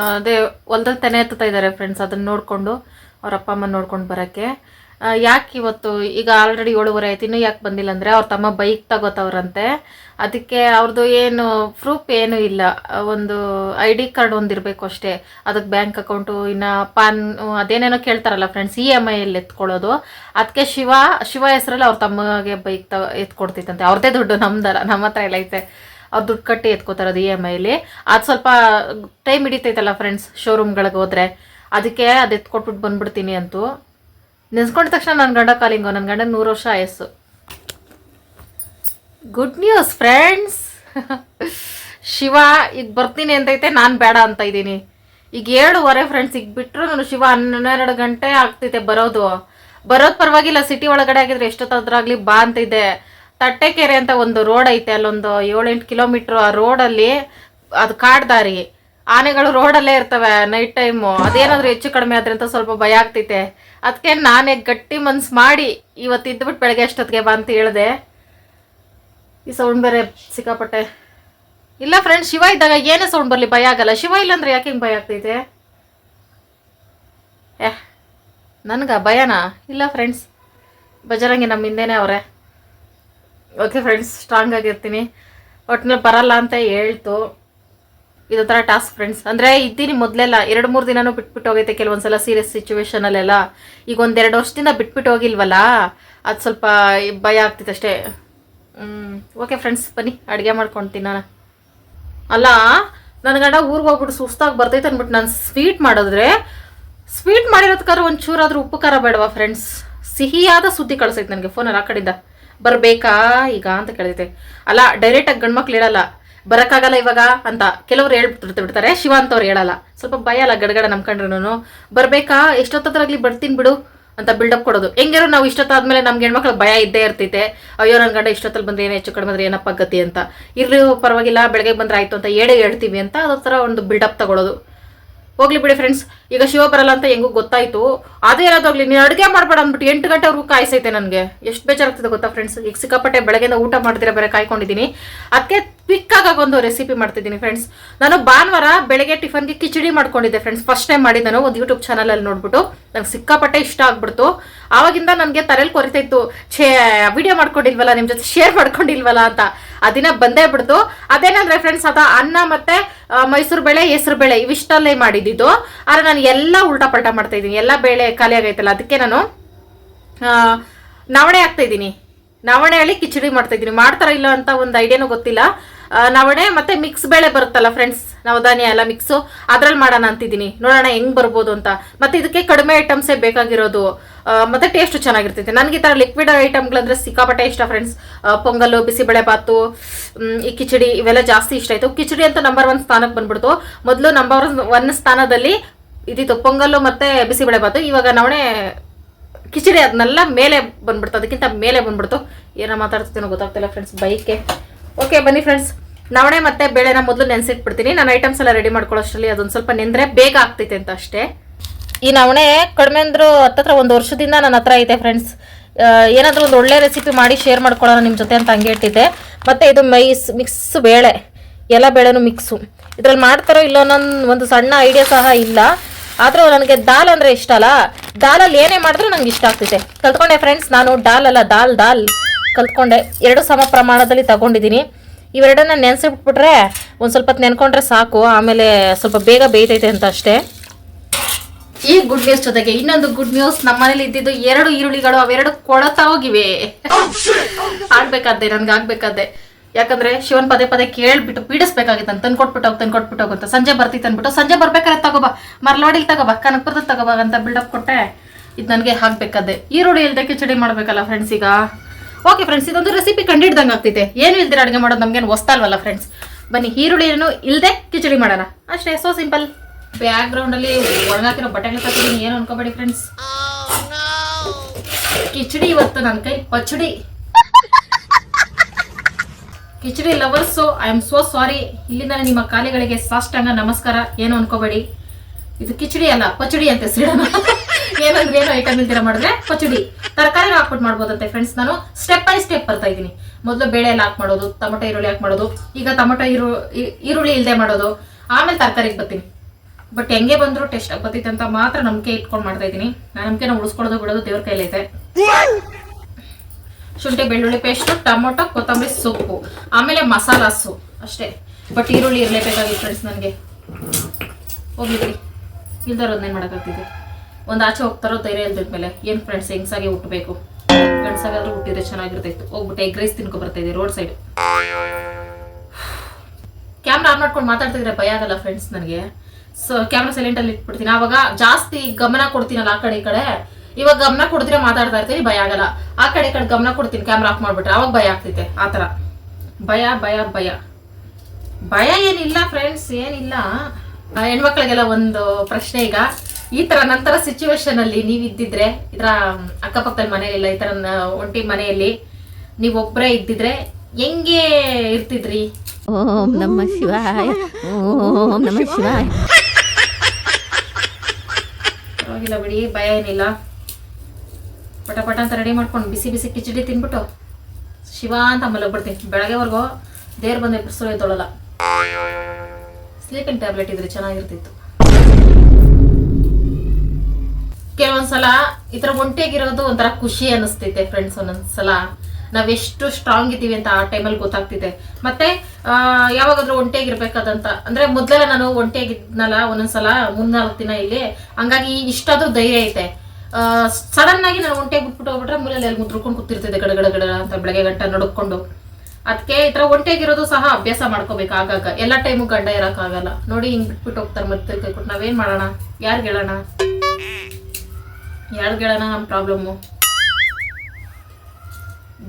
Speaker 1: ಅದೇ ಹೊಲ್ದಲ್ಲಿ ತೆನೆ ಎತ್ತುತ್ತಾ ಇದ್ದಾರೆ ಫ್ರೆಂಡ್ಸ್ ಅದನ್ನ ನೋಡಿಕೊಂಡು, ಅವ್ರ ಅಪ್ಪ ಅಮ್ಮ ನೋಡ್ಕೊಂಡು ಬರೋಕ್ಕೆ. ಯಾಕೆ ಇವತ್ತು ಈಗ ಆಲ್ರೆಡಿ ಏಳುವರೆ ಆಯ್ತು, ಇನ್ನೂ ಯಾಕೆ ಬಂದಿಲ್ಲ ಅಂದರೆ ಅವ್ರ ತಮ್ಮ ಬೈಕ್ ತಗೋತವ್ರಂತೆ. ಅದಕ್ಕೆ ಅವ್ರದ್ದು ಏನು ಪ್ರೂಫ್ ಏನೂ ಇಲ್ಲ. ಒಂದು ಐ ಡಿ ಕಾರ್ಡ್ ಒಂದಿರಬೇಕು ಅಷ್ಟೇ. ಅದಕ್ಕೆ ಬ್ಯಾಂಕ್ ಅಕೌಂಟು ಇನ್ನು ಪಾನ್ ಅದೇನೇನೋ ಕೇಳ್ತಾರಲ್ಲ ಫ್ರೆಂಡ್ಸ್ ಇ ಎಂ ಐಯಲ್ಲಿ ಎತ್ಕೊಳ್ಳೋದು. ಅದಕ್ಕೆ ಶಿವ ಶಿವ ಹೆಸರಲ್ಲಿ ಅವ್ರ ತಮ್ಮಗೆ ಬೈಕ್ ತ, ಎತ್ಕೊಡ್ತಿತ್ತಂತೆ. ಅವ್ರದ್ದೇ ದುಡ್ಡು ನಮ್ದಲ್ಲ ನಮ್ಮ ಹತ್ರ ಎಲ್ಲ ಐತೆ. ಅವ್ರು ದುಡ್ಡು ಕಟ್ಟಿ ಎತ್ಕೋತಾರದು ಇ ಎಂ ಐಲಿ ಅದು ಸ್ವಲ್ಪ ಟೈಮ್ ಹಿಡಿತೈತಲ್ಲ ಫ್ರೆಂಡ್ಸ್ ಶೋರೂಮ್ಗಳಿಗೆ ಹೋದ್ರೆ. ಅದಕ್ಕೆ ಅದು ಎತ್ಕೊಟ್ಬಿಟ್ಟು ಬಂದ್ಬಿಡ್ತೀನಿ ಅಂತೂ. ನೆನ್ಸ್ಕೊಂಡ ತಕ್ಷಣ ನನ್ನ ಗಂಡ ಕಾಲಿಂಗು ನನ್ನ ಗಂಡ ನೂರು ವರ್ಷ ಆಯಸ್ಸು. ಗುಡ್ ನ್ಯೂಸ್ ಫ್ರೆಂಡ್ಸ್ ಶಿವ, ಈಗ ಬರ್ತೀನಿ ಅಂತೈತೆ, ನಾನು ಬೇಡ ಅಂತ ಇದ್ದೀನಿ. ಈಗ ಏಳುವರೆ ಫ್ರೆಂಡ್ಸ್ ಈಗ ಬಿಟ್ಟರು ನಾನು ಶಿವ ಹನ್ನೆರಡು ಗಂಟೆ ಆಗ್ತೈತೆ ಬರೋದು. ಬರೋದು ಪರವಾಗಿಲ್ಲ ಸಿಟಿ ಒಳಗಡೆ ಆಗಿದ್ರೆ ಎಷ್ಟೊತ್ತಾದ್ರಾಗ್ಲಿ ಬಾ ಅಂತಿದ್ದೆ. ತಟ್ಟೆಕೆರೆ ಅಂತ ಒಂದು ರೋಡ್ ಐತೆ, ಅಲ್ಲೊಂದು ಏಳೆಂಟು ಕಿಲೋಮೀಟ್ರ್ ಆ ರೋಡಲ್ಲಿ ಅದು ಕಾಡ್ದಾರಿ ಆನೆಗಳು ರೋಡಲ್ಲೇ ಇರ್ತವೆ ನೈಟ್ ಟೈಮು ಅದೇನಾದ್ರೂ ಹೆಚ್ಚು ಕಡಿಮೆ ಆದ್ರೆ ಅಂತ ಸ್ವಲ್ಪ ಭಯ ಆಗ್ತೈತೆ. ಅದಕ್ಕೆ ನಾನೇ ಗಟ್ಟಿ ಮನ್ಸು ಮಾಡಿ ಇವತ್ತು ಇದ್ಬಿಟ್ಟು ಬೆಳಗ್ಗೆ ಅಷ್ಟೊತ್ತಿಗೆ ಬಾ ಅಂತ ಹೇಳಿದೆ. ಈ ಸೌಂಡ್ ಬೇರೆ ಸಿಕ್ಕಾಪಟ್ಟೆ. ಇಲ್ಲ ಫ್ರೆಂಡ್ ಶಿವ ಇದ್ದಾಗ ಏನೇ ಸೌಂಡ್ ಬರಲಿ ಭಯ ಆಗಲ್ಲ. ಶಿವ ಇಲ್ಲಾಂದ್ರೆ ಯಾಕೆ ಹಿಂಗೆ ಭಯ ಆಗ್ತೈತೆ? ಏ ನನಗ ಭಯನಾ? ಇಲ್ಲ ಫ್ರೆಂಡ್ಸ್ ಬಜರಂಗಿ ನಮ್ಮ ಹಿಂದೆನೇ ಅವರೇ. ಓಕೆ ಫ್ರೆಂಡ್ಸ್ ಸ್ಟ್ರಾಂಗ್ ಆಗಿರ್ತೀನಿ ಒಟ್ಟಿನಲ್ಲಿ ಬರಲ್ಲ ಅಂತ ಹೇಳ್ತು. ಇದೊಂಥರ ಟಾಸ್ಕ್ ಫ್ರೆಂಡ್ಸ್ ಅಂದರೆ ಇದ್ದೀನಿ ಮೊದಲೆಲ್ಲ, ಎರಡು ಮೂರು ದಿನನೂ ಬಿಟ್ಬಿಟ್ಟು ಹೋಗೈತೆ ಕೆಲವೊಂದ್ಸಲ ಸೀರಿಯಸ್ ಸಿಚುವೇಶನಲ್ಲೆಲ್ಲ ಈಗ ಒಂದೆರಡು ವರ್ಷದಿಂದ ಬಿಟ್ಬಿಟ್ಟು ಹೋಗಿಲ್ವಲ್ಲ? ಅದು ಸ್ವಲ್ಪ ಭಯ ಆಗ್ತಿತ್ತು ಅಷ್ಟೇ. ಓಕೆ ಫ್ರೆಂಡ್ಸ್ ಬನ್ನಿ, ಅಡುಗೆ ಮಾಡ್ಕೊಂಡು ತಿನ್ನೋಣ. ಅಲ್ಲ ನನ್ನ ಗಂಡ ಊರಿಗೆ ಹೋಗ್ಬಿಟ್ಟು ಸುಸ್ತಾಗಿ ಬರ್ತೈತೆ ಅಂದ್ಬಿಟ್ಟು ನಾನು ಸ್ವೀಟ್ ಮಾಡಿದ್ರೆ ಸ್ವೀಟ್ ಮಾಡಿರೋದಕ್ಕಾದ್ರೆ ಒಂದು ಚೂರಾದ್ರೂ ಉಪ್ಪು ಖಾರ ಬೇಡವಾ ಫ್ರೆಂಡ್ಸ್ ಸಿಹಿಯಾದ ಸುದ್ದಿ ಕಳಿಸೈತೆ ನನಗೆ ಫೋನಲ್ಲಿ ಆ ಕಡೆಯಿಂದ. ಬರಬೇಕಾ ಈಗ ಅಂತ ಕೇಳಿದೆ. ಅಲ್ಲ ಡೈರೆಕ್ಟಾಗಿ ಗಂಡ್ಮಕ್ಳು ಹೇಳಲ್ಲ. ಬರೋಕ್ಕಾಗಲ್ಲ ಇವಾಗ ಅಂತ ಕೆಲವ್ರು ಹೇಳ್ಬಿಟ್ಟು ಬಿಡ್ತಾರೆ. ಶಿವ ಅಂತವ್ರು ಹೇಳಲ್ಲ. ಸ್ವಲ್ಪ ಭಯ ಅಲ್ಲ ಗಡಗಡ ನಂಬ್ಕೊಂಡ್ರು ಬರಬೇಕಾ? ಎಷ್ಟೊತ್ತದ್ರಾಗ್ಲಿ ಬರ್ತೀನಿ ಬಿಡು ಅಂತ ಬಿಲ್ಡಪ್ ಕೊಡೋದು. ಹೆಂಗಿರೋ ನಾವು ಇಷ್ಟೊತ್ತಾದ್ಮೇಲೆ ನಮ್ಗೆ ಹೆಣ್ಮಕ್ಳು ಭಯ ಇದ್ದೇ ಇರ್ತೈತೆ. ಅಯ್ಯೋ ನನ್ನ ಗಂಡ ಇಷ್ಟೊತ್ತಲ್ಲಿ ಬಂದ್ರೆ ಏನೋ ಹೆಚ್ಚು ಕಡಿಮೆ ಬಂದ್ರೆ ಏನಪ್ಪ ಗತಿ ಅಂತ. ಇರ್ಲಿ, ಪರವಾಗಿಲ್ಲ, ಬೆಳಗ್ಗೆ ಬಂದ್ರೆ ಆಯ್ತು ಅಂತ ಹೇಳೇ ಹೇಳ್ತೀವಿ ಅಂತ ಅದೊಂಥರ ಒಂದು ಬಿಲ್ಡಪ್ ತಗೊಳ್ಳೋದು ಹೋಗ್ಲಿ ಬಿಡಿ ಫ್ರೆಂಡ್ಸ್ ಈಗ ಶಿವ ಬರಲ್ಲ ಅಂತ ಹೆಂಗೂ ಗೊತ್ತಾಯ್ತು. ಅದೇ ಹೋಗ್ಲಿ ನೀನು ಅಡುಗೆ ಮಾಡ್ಬೇಡ ಅಂದ್ಬಿಟ್ಟು ಎಂಟು ಗಂಟೆವರೆಗೂ ಕಾಯಿಸೈತೆ ನನಗೆ. ಎಷ್ಟು ಬೇಜಾರಾಗ್ತದೆ ಗೊತ್ತಾ ಫ್ರೆಂಡ್ಸ್ ಈಗ ಸಿಕ್ಕಾಪಟ್ಟೆ ಬೆಳಗ್ಗೆಯಿಂದ ಊಟ ಮಾಡಿದ್ರೆ ಬೇರೆ ಕಾಯ್ಕೊಂಡಿದ್ದೀನಿ. ಅದಕ್ಕೆ ಕ್ವಿಕ್ಕಾಗಿ ಒಂದು ರೆಸಿಪಿ ಮಾಡ್ತಿದ್ದೀನಿ ಫ್ರೆಂಡ್ಸ್ ನಾನು ಭಾನುವಾರ ಬೆಳಗ್ಗೆ ಟಿಫನ್ಗೆ ಕಿಚಡಿ ಮಾಡ್ಕೊಂಡಿದ್ದೆ ಫ್ರೆಂಡ್ಸ್ ಫಸ್ಟ್ ಟೈಮ್ ಮಾಡಿ ನಾನು ಒಂದು ಯೂಟ್ಯೂಬ್ ಚಾನಲಲ್ಲಿ ನೋಡ್ಬಿಟ್ಟು. ನಂಗೆ ಸಿಕ್ಕಾಪಟ್ಟೆ ಇಷ್ಟ ಆಗ್ಬಿಡ್ತು. ಆವಾಗಿಂದ ನನಗೆ ತಲೆಯಲ್ಲಿ ಕೊರಿತಾ ಇತ್ತು. ಛೇ ವಿಡಿಯೋ ಮಾಡ್ಕೊಂಡಿಲ್ವಲ್ಲ ನಿಮ್ಮ ಜೊತೆ ಶೇರ್ ಮಾಡ್ಕೊಂಡಿಲ್ವಲ್ಲ ಅಂತ. ಆ ದಿನ ಬಂದೇ ಬಿಡ್ತು. ಅದೇನಂದ್ರೆ ಫ್ರೆಂಡ್ಸ್ ಅದ ಅನ್ನ ಮತ್ತೆ ಮೈಸೂರು ಬೇಳೆ, ಹೆಸರು ಬೇಳೆ ಇವಿಷ್ಟಲ್ಲೇ ಮಾಡಿದ್ದು. ಆದರೆ ನಾನು ಎಲ್ಲ ಉಲ್ಟಾ ಪಲ್ಟಾ ಮಾಡ್ತಾ ಇದ್ದೀನಿ. ಎಲ್ಲ ಬೇಳೆ ಖಾಲಿ ಆಗೈತಲ್ಲ, ಅದಕ್ಕೆ ನಾನು ನವಣೆ ಹಾಕ್ತಾ ಇದ್ದೀನಿ. ನವಣೆ ಹೇಳಿ ಕಿಚಡಿ ಮಾಡ್ತಾ ಇದ್ದೀನಿ. ಮಾಡ್ತಾರ ಇಲ್ಲ ಅಂತ ಒಂದು ಐಡಿಯಾನು ಗೊತ್ತಿಲ್ಲ. ನವಣೆ ಮತ್ತೆ ಮಿಕ್ಸ್ ಬೇಳೆ ಬರುತ್ತಲ್ಲ ಫ್ರೆಂಡ್ಸ್ ನವಧಾನ್ಯ ಎಲ್ಲ ಮಿಕ್ಸು ಅದ್ರಲ್ಲಿ ಮಾಡೋಣ ಅಂತಿದ್ದೀನಿ. ನೋಡೋಣ ಹೆಂಗ್ ಬರ್ಬೋದು ಅಂತ. ಮತ್ತೆ ಇದಕ್ಕೆ ಕಡಿಮೆ ಐಟಮ್ಸೇ ಬೇಕಾಗಿರೋದು ಮತ್ತೆ ಟೇಸ್ಟ್ ಚೆನ್ನಾಗಿರ್ತೈತೆ. ನನಗೆ ಈ ಥರ ಲಿಕ್ವಿಡ್ ಐಟಮ್ಗಳಂದ್ರೆ ಸಿಕ್ಕಾಪಟ್ಟೆ ಇಷ್ಟ ಫ್ರೆಂಡ್ಸ್ ಪೊಂಗಲ್ಲು ಬಿಸಿಬೇಳೆ ಬಾತು ಮ್, ಈ ಕಿಚಡಿ ಇವೆಲ್ಲ ಜಾಸ್ತಿ ಇಷ್ಟ ಆಯಿತು. ಕಿಚಡಿ ಅಂತ ನಂಬರ್ ಒನ್ ಸ್ಥಾನಕ್ಕೆ ಬಂದ್ಬಿಡ್ತು. ಮೊದಲು ನಂಬರ್ ಒನ್ ಸ್ಥಾನದಲ್ಲಿ ಇದಿತ್ತು ಪೊಂಗಲ್ಲು ಮತ್ತೆ ಬಿಸಿಬೇಳೆ ಬಾತು. ಇವಾಗ ನವಣೆ ಕಿಚಡಿ ಅದನ್ನೆಲ್ಲ ಮೇಲೆ ಬಂದ್ಬಿಡ್ತು. ಅದಕ್ಕಿಂತ ಮೇಲೆ ಬಂದ್ಬಿಡ್ತು. ಏನೋ ಮಾತಾಡ್ತೀನೋ ಗೊತ್ತಾಗ್ತಿಲ್ಲ ಫ್ರೆಂಡ್ಸ್ ಬೈಕೆ ಓಕೆ ಬನ್ನಿ ಫ್ರೆಂಡ್ಸ್ ನವಣೆ ಮತ್ತೆ ಬೇಳೆನ ಮೊದಲು ನೆನೆಸಿಟ್ಬಿಡ್ತೀನಿ. ನಾನು ಐಟಮ್ಸ್ ಎಲ್ಲ ರೆಡಿ ಮಾಡ್ಕೊಳ್ಳೋಷ್ಟರಲ್ಲಿ ಅದೊಂದು ಸ್ವಲ್ಪ ನೆಂದ್ರೆ ಬೇಗ ಆಗ್ತೈತೆ ಅಂತ ಅಷ್ಟೇ. ಈ ನವಣೆ ಕಡಿಮೆ ಅಂದ್ರು ಹತ್ತತ್ರ ಒಂದು ವರ್ಷದಿಂದ ನನ್ನ ಹತ್ರ ಐತೆ ಫ್ರೆಂಡ್ಸ್ ಏನಾದರೂ ಒಂದು ಒಳ್ಳೆ ರೆಸಿಪಿ ಮಾಡಿ ಶೇರ್ ಮಾಡ್ಕೊಳ್ಳೋಣ ನಿಮ್ಮ ಜೊತೆ ಅಂತ ಹಂಗೆ ಇಟ್ಟಿದ್ದೆ ಮತ್ತು ಇದು ಮೈಸ್ ಮಿಕ್ಸ್ ಬೇಳೆ. ಎಲ್ಲ ಬೇಳೆನೂ ಮಿಕ್ಸು ಇದ್ರಲ್ಲಿ ಮಾಡ್ತಾರೋ ಇಲ್ಲೋ ನನ್ನ ಒಂದು ಸಣ್ಣ ಐಡಿಯಾ ಸಹ ಇಲ್ಲ. ಆದರೂ ನನಗೆ ದಾಲ್ ಅಂದರೆ ಇಷ್ಟ ಅಲ್ಲ. ದಾಲಲ್ಲಿ ಏನೇ ಮಾಡಿದ್ರೂ ನಂಗೆ ಇಷ್ಟ ಆಗ್ತಿದೆ ಕಲ್ತ್ಕೊಂಡೆ ಫ್ರೆಂಡ್ಸ್ ನಾನು ಡಾಲ್ ಅಲ್ಲ, ದಾಲ್ ದಾಲ್. ಕಲ್ತ್ಕೊಂಡೆ. ಎರಡು ಸಮ ಪ್ರಮಾಣದಲ್ಲಿ ತಗೊಂಡಿದ್ದೀನಿ. ಇವೆರಡನ್ನ ನೆನೆಸಿಬಿಟ್ಬಿಟ್ರೆ ಒಂದು ಸ್ವಲ್ಪ ನೆನ್ಕೊಂಡ್ರೆ ಸಾಕು. ಆಮೇಲೆ ಸ್ವಲ್ಪ ಬೇಗ ಬೇಯ್ತೈತೆ ಅಂತ ಅಷ್ಟೇ. ಈ ಗುಡ್ ನ್ಯೂಸ್ ಜೊತೆಗೆ ಇನ್ನೊಂದು ಗುಡ್ ನ್ಯೂಸ್ ನಮ್ಮ ಮನೇಲಿ ಇದ್ದಿದ್ದು ಎರಡು ಈರುಳ್ಳಿಗಳು, ಅವೆರಡು ಕೊಳತಾ ಹೋಗಿವೆ. ಆಗ್ಬೇಕಾದ್ದೆ ನನ್ಗೆ ಆಗ್ಬೇಕಾದ್ದೆ ಯಾಕಂದ್ರೆ ಶಿವನ್ ಪದೇ ಪದೇ ಕೇಳ್ಬಿಟ್ಟು ಪೀಡಿಸ್ಬೇಕಾಗಿತ್ತು. ಅಂತ ತಂದ್ಕೊಟ್ಬಿಟ್ಟು ಹೋಗಿ, ತಂದ್ಕೊಟ್ಬಿಟ್ಟು ಹೋಗು ಸಂಜೆ ಬರ್ತಿ ತಂದ್ಬಿಟ್ಟು, ಸಂಜೆ ಬರ್ಬೇಕಾದ್ರೆ ತಗೋಬಾ. ಮರ್ಲೋಡಿಲ್ ತಗೋಬಾ, ಕನಕಪುರದಲ್ಲಿ ತಗೋಬಾ ಅಂತ ಬಿಲ್ಡಪ್ ಕೊಟ್ಟೆ. ಇದು ನನಗೆ ಹಾಕ್ಬೇಕಾದ್ದೆ ಈರುಳ್ಳಿ ಇಲ್ದೆ ಕಿಚಡಿ ಮಾಡ್ಬೇಕಲ್ಲ ಫ್ರೆಂಡ್ಸ್ ಈಗ. ಓಕೆ ಫ್ರೆಂಡ್ಸ್ ಇದೊಂದು ರೆಸಿಪಿ ಕಂಡಿಡ್ದಂಗೆ ಆಗ್ತೈತೆ ಏನು ಇಲ್ದಿರ ಅಡುಗೆ ಮಾಡೋದು ನಮ್ಗೇನು ಹೊಸ್ತಲ್ವಲ್ಲ ಫ್ರೆಂಡ್ಸ್ ಬನ್ನಿ ಈರುಳ್ಳಿಯನ್ನು ಇಲ್ಲದೆ ಕಿಚಡಿ ಮಾಡೋಣ. ಅಷ್ಟೇ ಸೋ ಸಿಂಪಲ್ ಬ್ಯಾಕ್ ಗ್ರೌಂಡ್ ಅಲ್ಲಿ ಒಣಗಾಕಿರೋ ಬಟ್ಟೆಗಳು ತಗೊಂಡು ಏನು ಅನ್ಕೋಬೇಡಿ ಫ್ರೆಂಡ್ಸ್ ಕಿಚಡಿ ಇವತ್ತು ನನ್ನ ಕೈ ಪಚಡಿ. Khichdi lovers I am so sorry ಇಲ್ಲಿಂದ ನಿಮ್ಮ ಕಾಲಿಗಳಿಗೆ ಸಾಷ್ಟಾಂಗ ನಮಸ್ಕಾರ. ಏನು ಅನ್ಕೋಬೇಡಿ? ಇದು ಕಿಚಡಿ ಅಲ್ಲ, ಪಚಡಿ ಅಂತ ಹೆಸರಿಡೋಣ ಏನಂದ್ರೆ [laughs] ಏನೋ ಐಟಮ್ ಇಲ್ದಿರ ಮಾಡಿದ್ರೆ ಪಚಡಿ. ತರಕಾರಿ ಹಾಕ್ಬಿಟ್ಟು ಮಾಡ್ಬೋದಂತೆ ಫ್ರೆಂಡ್ಸ್ ನಾನು. ಸ್ಟೆಪ್ ಬೈ ಸ್ಟೆಪ್ ಬರ್ತಾ ಇದ್ದೀನಿ. ಮೊದಲು ಬೇಳೆ ಎಲ್ಲ ಹಾಕಿ ಮಾಡೋದು, ಟೊಮೊಟೊ, ಈರುಳ್ಳಿ ಹಾಕಿ ಮಾಡೋದು, ಈಗ ಟೊಮೊಟೊ, ಈರು ಈರುಳ್ಳಿ ಇಲ್ಲದೆ ಮಾಡೋದು. ಆಮೇಲೆ ತರಕಾರಿಗೆ ಬರ್ತೀನಿ. ಬಟ್ ಹೆಂಗೆ ಬಂದ್ರು ಟೇಸ್ಟ್ ಬರ್ತೈತೆ ಅಂತ ಮಾತ್ರ ನಂಬಿಕೆ ಇಟ್ಕೊಂಡು ಮಾಡ್ತಾ ಇದ್ದೀನಿ. ನಾನು ನಂಬಿಕೆನ ಉಳಿಸ್ಕೊಳ್ಳೋದು ಬಿಡೋದು ದೇವ್ರ ಕೈಲೈತೆ ಶುಂಠಿ, ಬೆಳ್ಳುಳ್ಳಿ ಪೇಸ್ಟು ಟೊಮೊಟೊ, ಕೊತ್ತಂಬರಿ ಸೊಪ್ಪು. ಆಮೇಲೆ ಮಸಾಲಾಸು ಅಷ್ಟೇ. ಬಟ್ ಈರುಳ್ಳಿ ಇರಲೇಬೇಕಾಗಿತ್ತು ಫ್ರೆಂಡ್ಸ್ ನನಗೆ. ಬಿಡಿ. ಇಲ್ದಾರೋದನ್ನೇನು ಮಾಡೋಕ್ಕಾಗ್ತಿದೆ? ಒಂದು ಆಚೆ ಹೋಗ್ತಾರೋ ಧೈರ್ಯ ಇಲ್ದಿದ್ಮೇಲೆ ಏನು ಫ್ರೆಂಡ್ಸ್ ಹೆಂಗ್ಸಾಗೆ ಹುಟ್ಟಬೇಕು ಗಂಡ್ಸಾಗಾದ್ರೂ ಹುಟ್ಟಿದ್ರೆ ಚೆನ್ನಾಗಿರ್ತಾಯಿತ್ತು ಹೋಗ್ಬಿಟ್ಟು ಎಗ್ ರೈಸ್ ತಿನ್ಕೊ ಬರ್ತಾ ಇದೆ ರೋಡ್ ಸೈಡ್ ಕ್ಯಾಮ್ರಾ ಆನ್ ಮಾಡ್ಕೊಂಡು ಮಾತಾಡ್ತಿದ್ರೆ ಭಯ ಆಗಲ್ಲ ಫ್ರೆಂಡ್ಸ್ ನನಗೆ. ಸೊ ಕ್ಯಾಮ್ರಾ ಸೈಲೆಂಟಲ್ಲಿ ಇಟ್ಬಿಡ್ತೀನಿ. ಆವಾಗ ಜಾಸ್ತಿ ಗಮನ ಕೊಡ್ತೀನಲ್ಲ ಆ ಕಡೆ ಈ ಕಡೆ? ಇವಾಗ ಗಮನ ಕೊಡ್ತೀರಾ ಮಾತಾಡ್ತಾ ಇರ್ತೀನಿ, ಭಯ ಆಗಲ್ಲ. ಆ ಕಡೆ ಕಡೆ ಗಮನ ಕೊಡ್ತೀನಿ ಕ್ಯಾಮ್ರಾ ಆಫ್ ಮಾಡ್ಬಿಟ್ರೆ. ಅವಾಗ ಭಯ ಆಗ್ತೈತೆ ಆ ಥರ. ಭಯ ಭಯ ಭಯ. ಭಯ ಏನಿಲ್ಲ ಫ್ರೆಂಡ್ಸ್ ಏನಿಲ್ಲ. ಹೆಣ್ಮಕ್ಳಿಗೆಲ್ಲ ಒಂದು ಪ್ರಶ್ನೆ ಈಗ. ಈ ತರ ನಂತರ ಸಿಚುವೇಶನ್ ಅಲ್ಲಿ ನೀವ್ ಇದ್ದಿದ್ರೆ ಇದರ ಅಕ್ಕಪಕ್ಕದ ಮನೆಯಲ್ಲ ಈ ತರ ಒಂಟಿ ಮನೆಯಲ್ಲಿ ನೀವ್ ಒಬ್ಬರೇ ಇದ್ದಿದ್ರೆ ಹೆಂಗೆ ಇರ್ತಿದ್ರಿ?
Speaker 4: ಓಂ ನಮ ಶಿವಾಯ. ಓಂ ನಮ ಶಿವಾಯ.
Speaker 1: ಪರವಾಗಿಲ್ಲ ಬಿಡಿ ಭಯ ಏನಿಲ್ಲ. ಪಟ ಪಟ ಅಂತ ರೆಡಿ ಮಾಡ್ಕೊಂಡು ಬಿಸಿ ಬಿಸಿ ಕಿಚಡಿ ತಿನ್ಬಿಟ್ಟು ಶಿವ ಅಂತ ಮಲಗ್ಬಿಡ್ತೀನಿ. ಬೆಳಗ್ಗೆವರೆಗೂ ದೇವ್ರು ಬಂದು ಎಬ್ಬಿಸೋ ಎದ್ದೊಳಲ್ಲ ಸ್ಲೀಪಿಂಗ್ ಟ್ಯಾಬ್ಲೆಟ್ ಇದ್ರೆ ಚೆನ್ನಾಗಿರ್ತಿತ್ತು. ಕೆಲವೊಂದ್ಸಲ ಈ ಥರ ಒಂಟಿಯಾಗಿರೋದು ಒಂಥರ ಖುಷಿ ಅನಿಸ್ತೈತೆ ಫ್ರೆಂಡ್ಸ್ ಒಂದೊಂದ್ಸಲ. ಎಷ್ಟು ಸ್ಟ್ರಾಂಗ್ ಇದ್ದೀವಿ ಅಂತ ಆ ಟೈಮಲ್ಲಿ ಗೊತ್ತಾಗ್ತಿದೆ. ಮತ್ತೆ ಯಾವಾಗಾದ್ರೂ ಒಂಟಿಯಾಗಿರ್ಬೇಕಾದಂತ ಅಂದ್ರೆ ಮೊದ್ಲೆಲ್ಲ ನಾನು ಒಂಟಿಯಾಗಿದ್ನಲ್ಲ ಒಂದೊಂದ್ಸಲ ಮೂರ್ನಾಲ್ಕು ದಿನ ಇಲ್ಲಿ. ಹಂಗಾಗಿ ಇಷ್ಟಾದ್ರೂ ಧೈರ್ಯ ಐತೆ. ಸಡನ್ ಆಗಿ ನಾನು ಒಂಟಿಯಾಗಿ ಬಿಟ್ಬಿಟ್ಟು ಹೋಗ್ಬಿಟ್ರೆ ಮೂಲೆಯಲ್ಲಿ ಎಲ್ಲಿ ಮುದ್ರಕೊಂಡು ಕೂತಿರ್ತಿದ್ದೆ ಗಡ ಗಡ ಗಡ ಅಂತ ಬೆಳಗ್ಗೆ ಗಂಟೆ ನಡ್ಕೊಂಡು. ಅದಕ್ಕೆ ಈ ತರ ಒಂಟಿಯಾಗಿರೋದು ಸಹ ಅಭ್ಯಾಸ ಮಾಡ್ಕೋಬೇಕು ಆಗಾಗ. ಎಲ್ಲ ಟೈಮು ಗಂಡ ಇರೋಕ್ಕಾಗಲ್ಲ. ನೋಡಿ ಹಿಂಗ್ ಬಿಟ್ಬಿಟ್ಟು ಹೋಗ್ತಾರೆ ಮತ್ತೆ ಕೊಟ್ಟು ನಾವೇನ್ ಮಾಡೋಣ? ಯಾರು ಹೇಳೋಣ ಯಾರು ಹೇಳೋಣ ನಮ್ಮ ಪ್ರಾಬ್ಲಮ್ಮು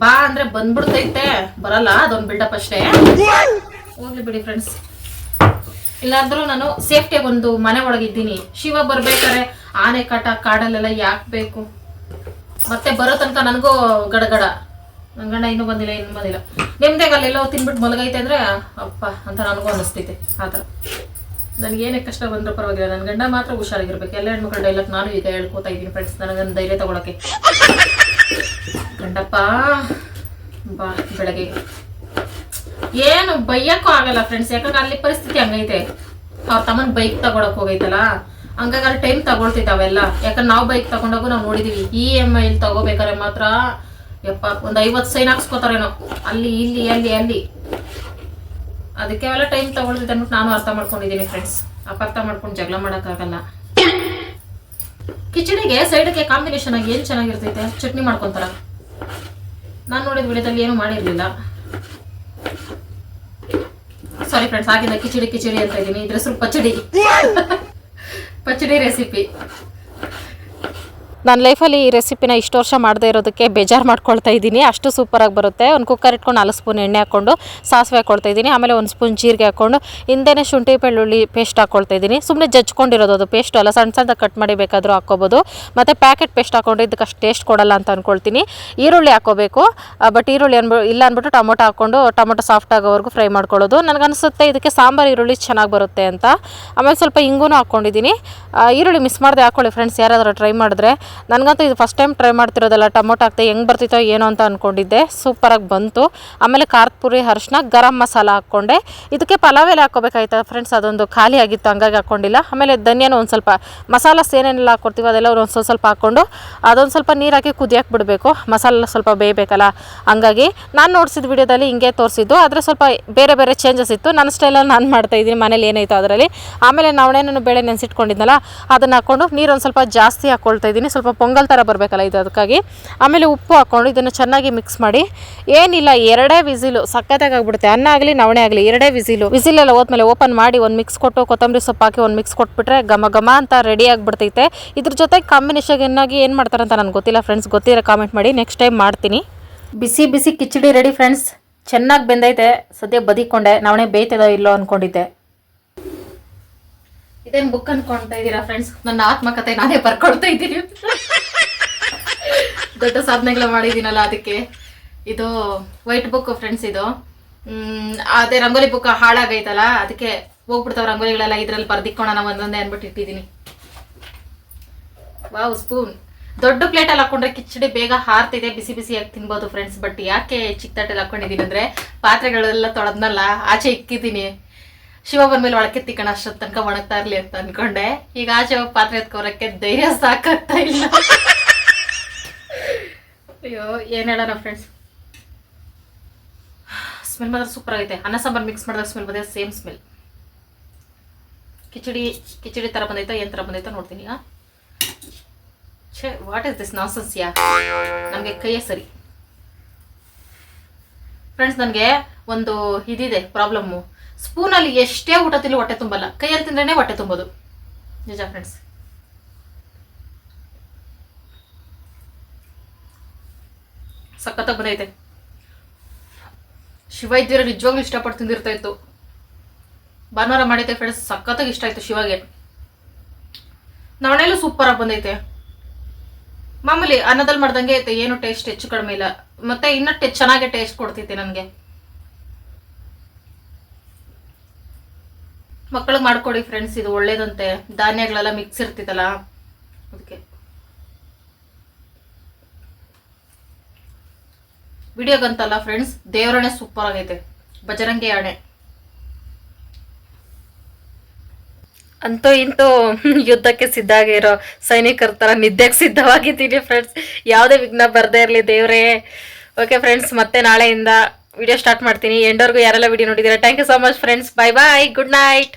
Speaker 1: ಬಾ ಅಂದ್ರೆ ಬಂದ್ಬಿಡ್ತೈತೆ. ಬರಲ್ಲ, ಅದೊಂದು ಬಿಲ್ಡಪ್ ಅಷ್ಟೇ. ಹೋಗ್ಲಿ ಬಿಡಿ ಫ್ರೆಂಡ್ಸ್ ಇಲ್ಲಾಂದ್ರೂ ನಾನು ಸೇಫ್ಟಿಯಾಗಿ ಒಂದು ಮನೆ ಒಳಗಿದ್ದೀನಿ ಶಿವ ಬರ್ಬೇಕಾರೆ ಆನೆ ಕಾಟ ಕಾಡಲ್ಲೆಲ್ಲ ಯಾಕೆ ಬೇಕು? ಮತ್ತೆ ಬರೋ ತನಕ ನನಗೂ ಗಡಗಡ. ನನ್ನ ಗಂಡ ಇನ್ನೂ ಬಂದಿಲ್ಲ ಇನ್ನೂ ಬಂದಿಲ್ಲ. ನಿಮ್ದಾಗ ಅಲ್ಲೆಲ್ಲೋ ತಿನ್ಬಿಟ್ಟು ಮಲಗೈತೆ ಅಂದ್ರೆ, ಅಪ್ಪ ಅಂತ ನನಗೂ ಅನಿಸ್ತೈತೆ ಆ ಥರ. ನನಗೇನೇ ಕಷ್ಟ ಬಂದರೂ ಪರವಾಗಿಲ್ಲ ನನ್ನ ಗಂಡ ಮಾತ್ರ ಹುಷಾರಾಗಿರ್ಬೇಕು. ಎಲ್ಲ ಹೆಣ್ಮಕ್ಳು ಡೈಲಾಗ್ ನಾನು ಈಗ ಹೇಳ್ಕೊತಾ ಇದ್ದೀನಿ ಫ್ರೆಂಡ್ಸ್ ನನಗೊಂದು ಧೈರ್ಯ ತಗೊಳಕ್ಕೆ. ಗಂಡಪ್ಪ, ಬಾ ಬೆಳಗ್ಗೆ. ಏನು ಬೈಯಕ್ಕೂ ಆಗಲ್ಲ ಫ್ರೆಂಡ್ಸ್ ಯಾಕಂದ್ರೆ ಅಲ್ಲಿ ಪರಿಸ್ಥಿತಿ ಹಂಗೈತೆ. ಅವ್ರ ತಮ್ಮನ ಬೈಕ್ ತಗೊಳಕ್ ಹೋಗೈತಲ್ಲ, ಹಂಗಾಗಿ ಅಲ್ಲಿ ಟೈಮ್ ತಗೊಳ್ತಿದ್ದಾವೆಲ್ಲ ಯಾಕಂದ್ರೆ ನಾವು ಬೈಕ್ ತಗೊಂಡೋಗು ನಾವು ನೋಡಿದೀವಿ ಇ ಎಂ ಐಲಿ ತಗೋಬೇಕಾದ್ರೆ ಮಾತ್ರ ಯಪ್ಪ ಒಂದು ಐವತ್ತು ಸೈನ್ ಹಾಕ್ಸ್ಕೊತಾರೇನೋ ಅಲ್ಲಿ ಇಲ್ಲಿ ಅಲ್ಲಿ ಅಲ್ಲಿ. ಅದಕ್ಕೆ ಅವೆಲ್ಲ ಟೈಮ್ ತಗೊಳ್ತಿದ್ದೆ ಅಂದ್ಬಿಟ್ಟು ನಾನು ಅರ್ಥ ಮಾಡ್ಕೊಂಡಿದ್ದೀನಿ ಫ್ರೆಂಡ್ಸ್ ಅಪಾರ್ಥ ಮಾಡ್ಕೊಂಡು ಜಗಳ ಮಾಡೋಕ್ಕಾಗಲ್ಲ. ಕಿಚಡಿಗೆ ಸೈಡ್ಗೆ ಕಾಂಬಿನೇಷನ್ ಆಗಿ ಏನು ಚೆನ್ನಾಗಿರ್ತೈತೆ? ಚಟ್ನಿ ಮಾಡ್ಕೊತಾರ. ನಾನು ನೋಡಿದ ವಿಡಿಯೋದಲ್ಲಿ ಏನು ಮಾಡಿರಲಿಲ್ಲ. ಸಾರಿ ಫ್ರೆಂಡ್ಸ್ ಆಗಿಲ್ಲ. ಕಿಚಡಿ ಕಿಚಡಿ ಅಂತ ಇದ್ದೀನಿ. ಇದ್ರ ಹೆಸರು ಪಚಡಿ. [laughs] ಪಚಡಿ ರೆಸಿಪಿ ನನ್ನ ಲೈಫಲ್ಲಿ ಈ ರೆಸಿಪಿನ ಇಷ್ಟು ವರ್ಷ ಮಾಡದೇ ಇರೋದಕ್ಕೆ ಬೇಜಾರು ಮಾಡ್ಕೊಳ್ತಾ ಇದ್ದೀನಿ. ಅಷ್ಟು ಸೂಪರಾಗಿ ಬರುತ್ತೆ. ಒಂದು ಕುಕ್ಕರ್ ಇಟ್ಕೊಂಡು ನಾಲ್ಕು ಸ್ಪೂನ್ ಎಣ್ಣೆ ಹಾಕ್ಕೊಂಡು ಸಾಸಿವೆ ಹಾಕ್ಕೊಳ್ತಾ ಇದ್ದೀನಿ. ಆಮೇಲೆ ಒಂದು ಸ್ಪೂನ್ ಜೀರಿಗೆ ಹಾಕ್ಕೊಂಡು ಹಿಂದೆ ಶುಂಠಿ, ಬೆಳ್ಳುಳ್ಳಿ ಪೇಸ್ಟ್ ಹಾಕ್ಕೊಳ್ತಾ ಇದ್ದೀನಿ. ಸುಮ್ಮನೆ ಜಜ್ಕೊಂಡಿರೋದು ಅದು ಪೇಸ್ಟ್ ಅಲ್ಲ. ಸಣ್ಣ ಸಣ್ಣ ಕಟ್ ಮಾಡಿ ಬೇಕಾದರೂ ಹಾಕ್ಕೋಬೋದು. ಮತ್ತು ಪ್ಯಾಕೆಟ್ ಪೇಸ್ಟ್ ಹಾಕ್ಕೊಂಡು ಇದಕ್ಕೆ ಅಷ್ಟು ಟೇಸ್ಟ್ ಕೊಡಲ್ಲ ಅಂತ ಅಂದ್ಕೊಳ್ತೀನಿ ಈರುಳ್ಳಿ ಹಾಕೋಬೇಕು ಬಟ್ ಈರುಳ್ಳಿ ಅನ್ಬಿ, ಇಲ್ಲ ಅಂದ್ಬಿಟ್ಟು ಟೊಮೊಟೊ ಹಾಕ್ಕೊಂಡು ಟೊಮೊಟೊ ಸಾಫ್ಟ್ ಆಗೋವರೆಗೂ ಫ್ರೈ ಮಾಡ್ಕೊಳ್ಳೋದು. ನನಗನ್ಸುತ್ತೆ ಇದಕ್ಕೆ ಸಾಂಬಾರು, ಈರುಳ್ಳಿ ಚೆನ್ನಾಗಿ ಬರುತ್ತೆ ಅಂತ. ಆಮೇಲೆ ಸ್ವಲ್ಪ ಹಿಂಗೂ ಹಾಕ್ಕೊಂಡಿದ್ದೀನಿ. ಈರುಳ್ಳಿ ಮಿಸ್ ಮಾಡಿದೆ ಹಾಕ್ಕೊಳ್ಳಿ ಫ್ರೆಂಡ್ಸ್ ಯಾರಾದರೂ ಟ್ರೈ ಮಾಡಿದ್ರೆ. ನನಗಂತೂ ಇದು ಫಸ್ಟ್ ಟೈಮ್ ಟ್ರೈ ಮಾಡ್ತಿರೋದಲ್ಲ, ಟೊಮೊಟೊ ಹಾಕ್ತೆ ಹೆಂಗೆ ಬರ್ತಿತ್ತೋ ಏನೋ ಅಂತ ಅಂದ್ಕೊಂಡಿದ್ದೆ ಸೂಪರಾಗಿ ಬಂತು. ಆಮೇಲೆ ಖಾರದ ಪುರಿ, ಅರ್ಶಿನ, ಗರಂ ಮಸಾಲ ಹಾಕ್ಕೊಂಡೆ. ಇದಕ್ಕೆ ಪಲಾವ್ ಎಲ್ಲ ಹಾಕೋಬೇಕಾಯ್ತು ಫ್ರೆಂಡ್ಸ್ ಅದೊಂದು ಖಾಲಿ ಆಗಿತ್ತು, ಹಂಗಾಗಿ ಹಾಕ್ಕೊಂಡಿಲ್ಲ. ಆಮೇಲೆ ಧನಿಯಾನು ಒಂದು ಸ್ವಲ್ಪ ಮಸಾಲಸ್ ಏನೇನೆಲ್ಲ ಹಾಕ್ಕೊಡ್ತೀವಿ, ಅದೆಲ್ಲ ಒಂದು ಸ್ವಲ್ಪ ಸ್ವಲ್ಪ ಹಾಕ್ಕೊಂಡು ಅದೊಂದು ಸ್ವಲ್ಪ ನೀರು ಹಾಕಿ ಕುದಿಯಕ್ಕೆ ಬಿಡಬೇಕು. ಮಸಾಲ ಸ್ವಲ್ಪ ಬೇಯಬೇಕಲ್ಲ. ಹಂಗಾಗಿ ನಾನು ನೋಡಿಸಿದ ವಿಡಿಯೋದಲ್ಲಿ ಹಿಂಗೆ ತೋರಿಸಿದ್ದು. ಆದರೆ ಸ್ವಲ್ಪ ಬೇರೆ ಬೇರೆ ಚೇಂಜಸ್ ಇತ್ತು. ನನ್ನ ಸ್ಟೈಲಲ್ಲಿ ನಾನು ಮಾಡ್ತಾಯಿದ್ದೀನಿ ಮನೇಲಿ ಏನೈತೋ ಅದರಲ್ಲಿ. ಆಮೇಲೆ ನವಣೆನೂ ಬೇಳೆ ನೆನೆಸಿಟ್ಕೊಂಡಿದ್ನಲ್ಲ, ಅದನ್ನು ಹಾಕ್ಕೊಂಡು ನೀರು ಒಂದು ಸ್ವಲ್ಪ ಜಾಸ್ತಿ ಹಾಕ್ಕೊಳ್ತಾ ಇದ್ದೀನಿ. ಸ್ವಲ್ಪ ಪೊಂಗಲ್ ಥರ ಬರಬೇಕಲ್ಲ ಇದು ಅದಕ್ಕಾಗಿ. ಆಮೇಲೆ ಉಪ್ಪು ಹಾಕ್ಕೊಂಡು ಇದನ್ನು ಚೆನ್ನಾಗಿ ಮಿಕ್ಸ್ ಮಾಡಿ. ಏನಿಲ್ಲ, ಎರಡೇ ವಿಸಿಲು. ಸಕ್ಕತ್ತಾಗಿ ಆಗ್ಬಿಡುತ್ತೆ ಅನ್ನ ಆಗಲಿ, ನವಣೆ ಆಗಲಿ, ಎರಡೇ ವಿಸಿಲು. ವಿಸಿಲೆಲ್ಲ ಹೋದ್ಮೇಲೆ ಓಪನ್ ಮಾಡಿ ಒಂದು ಮಿಕ್ಸ್ ಕೊಟ್ಟು, ಕೊತ್ತಂಬರಿ ಸೊಪ್ಪು ಹಾಕಿ ಒಂದು ಮಿಕ್ಸ್ ಕೊಟ್ಬಿಟ್ರೆ ಘಮ ಘಮ ಅಂತ ರೆಡಿ ಆಗಿಬಿಡ್ತೈತೆ. ಇದ್ರ ಜೊತೆಗೆ ಕಾಂಬಿನೇಷನ್ ಏನು ಮಾಡ್ತಾರೆ ಅಂತ ನನಗೆ ಗೊತ್ತಿಲ್ಲ ಫ್ರೆಂಡ್ಸ್ ಗೊತ್ತಿರೋ ಕಾಮೆಂಟ್ ಮಾಡಿ. ನೆಕ್ಸ್ಟ್ ಟೈಮ್ ಮಾಡ್ತೀನಿ. ಬಿಸಿ ಬಿಸಿ ಕಿಚಡಿ ರೆಡಿ ಫ್ರೆಂಡ್ಸ್ ಚೆನ್ನಾಗಿ ಬೆಂದೈತೆ. ಸದ್ಯ ಬದಿಕೊಂಡೆ. ನವಣೆ ಬೇಯ್ತದೋ ಇಲ್ಲೋ ಅನ್ಕೊಂಡಿದ್ದೆ. ಇದೇನು ಬುಕ್ ಅನ್ಕೊಂತಾ ಇದ್ದೀರಾ ಫ್ರೆಂಡ್ಸ್ ನನ್ನ ಆತ್ಮಕತೆ ನಾನೇ ಬರ್ಕೊಳ್ತಾ ಇದ್ದೀನಿ. ದೊಡ್ಡ ಸಾಧನೆಗಳ ಮಾಡಿದ್ದೀನಲ್ಲ ಅದಕ್ಕೆ. ಇದು ವೈಟ್ ಬುಕ್ ಫ್ರೆಂಡ್ಸ್ ಇದು. ಅದೇ ರಂಗೋಲಿ ಬುಕ್ ಹಾಳಾಗೈತಲ್ಲ, ಅದಕ್ಕೆ ಹೋಗ್ಬಿಡ್ತಾವ ರಂಗೋಲಿಗಳೆಲ್ಲ, ಇದ್ರಲ್ಲಿ ಬರ್ದಿಕ್ಕೋಣ ಒಂದೊಂದೇ ಅನ್ಬಿಟ್ಟು ಇಟ್ಟಿದ್ದೀನಿ. ವಾವ್ ಸ್ಪೂನ್ ದೊಡ್ಡ ಪ್ಲೇಟಲ್ಲಿ ಹಾಕೊಂಡ್ರೆ ಕಿಚಡಿ ಬೇಗ ಹಾರ್ತಿದೆ, ಬಿಸಿ ಬಿಸಿಯಾಗಿ ತಿನ್ಬೋದು ಫ್ರೆಂಡ್ಸ್ ಬಟ್ ಯಾಕೆ ಚಿಕ್ಕ ತಟ್ಟೆಲಿ ಹಾಕೊಂಡಿದ್ದೀನಿ ಅಂದ್ರೆ ಪಾತ್ರೆಗಳೆಲ್ಲ ತೊಳೆದ್ನಲ್ಲ, ಆಚೆ ಇಕ್ಕಿದ್ದೀನಿ. ಶಿವ ಬಂದ್ಮೇಲೆ ಒಳಕ್ಕೆ ತಿಕ್ಕಣ, ಅಷ್ಟೊತ್ತು ತನಕ ಒಣಗ್ತಾ ಇರ್ಲಿ ಅಂತ ಅನ್ಕೊಂಡೆ. ಈಗ ಆಚೆ ಪಾತ್ರೆ ಎತ್ಕೋರಕ್ಕೆ ಧೈರ್ಯ ಸಾಕಾಗ್ತಾ ಇಲ್ಲ. ಅಯ್ಯೋ, ಏನ್ ಹೇಳೋಣ ಫ್ರೆಂಡ್ಸ್ ಸ್ಮೆಲ್ ಮಾತ್ರ ಸೂಪರ್ ಆಗೈತೆ. ಅನ್ನ ಸಾಂಬಾರ್ ಮಿಕ್ಸ್ ಮಾಡಿದಾಗ ಸ್ಮೆಲ್ ಬಂದಿದೆ ಸೇಮ್ ಸ್ಮೆಲ್ ಕಿಚಡಿ ಕಿಚಡಿ ತರ ಬಂದೈತೋ, ಏನು ಥರ ಬಂದೈತೋ ನೋಡ್ತೀನಿ ಈಗ. ಛೇ ವಾಟ್ ಇಸ್ ದಿಸ್ ನಾನ್ಸೆನ್ಸ್ ಯಾ? ನನಗೆ ಕೈಯೇ ಸರಿ. ಫ್ರೆಂಡ್ಸ್ ನನಗೆ ಒಂದು ಇದಿದೆ ಪ್ರಾಬ್ಲಮ್ಮು ಸ್ಪೂನಲ್ಲಿ ಎಷ್ಟೇ ಊಟ ತಿನ್ಲಿ ಹೊಟ್ಟೆ ತುಂಬಲ್ಲ. ಕೈಯಲ್ಲಿ ತಿಂದ್ರೇ ಹೊಟ್ಟೆ ತುಂಬೋದು. ನಿಜ ಫ್ರೆಂಡ್ಸ್ ಸಖತ್ತಾಗಿ ಬಂದೈತೆ ಶಿವೈದ್ಯರು ನಿಜವಾಗ್ಲೂ ಇಷ್ಟಪಟ್ಟು ತಿಂದಿರ್ತಾ ಇತ್ತು. ಭಾನುವಾರ ಮಾಡೈತೆ ಫ್ರೆಂಡ್ಸ್ ಸಖತ್ತಾಗಿ ಇಷ್ಟ ಆಯ್ತು ಶಿವಾಗೆ. ಸೂಪರ್ ಆಗಿ ಬಂದೈತೆ. ಮಾಮೂಲಿ ಅನ್ನದಲ್ಲಿ ಮಾಡ್ದಂಗೆ ಐತೆ ಏನು ಟೇಸ್ಟ್ ಹೆಚ್ಚು ಕಡಿಮೆ ಇಲ್ಲ. ಮತ್ತೆ ಇನ್ನೂ ಚೆನ್ನಾಗಿ ಚೆನ್ನಾಗೆ ಟೇಸ್ಟ್ ಕೊಡ್ತೈತೆ ನನಗೆ. ಮಕ್ಕಳಿಗೆ ಮಾಡ್ಕೊಡಿ ಫ್ರೆಂಡ್ಸ್ ಇದು ಒಳ್ಳೇದಂತೆ. ಧಾನ್ಯಗಳೆಲ್ಲ ಮಿಕ್ಸ್ ಇರ್ತಿತ್ತಲ್ಲ? ಅದಕ್ಕೆ. ವಿಡಿಯೋಗಂತಲ್ಲ ಫ್ರೆಂಡ್ಸ್ ದೇವರಣೆ ಸೂಪರ್ ಆಗೈತೆ. ಬಜರಂಗಿ ಆಣೆ ಅಂತೂ ಇಂತೂ ಯುದ್ಧಕ್ಕೆ ಸಿದ್ಧ ಆಗಿರೋ ಸೈನಿಕರ ಥರ ನಿದ್ದೆಗೆ ಸಿದ್ಧವಾಗಿದ್ದೀನಿ ಫ್ರೆಂಡ್ಸ್ ಯಾವುದೇ ವಿಘ್ನ ಬರದೇ ಇರಲಿ ದೇವರೇ. ಓಕೆ ಫ್ರೆಂಡ್ಸ್ ಮತ್ತೆ ನಾಳೆಯಿಂದ ವಿಡಿಯೋ ಸ್ಟಾರ್ಟ್ ಮಾಡ್ತೀನಿ. ಎಂಡೋರ್ಗೂ ಯಾರೆಲ್ಲ ವಿಡಿಯೋ ನೋಡಿದ್ದೀರಾ thank you so much friends bye bye good night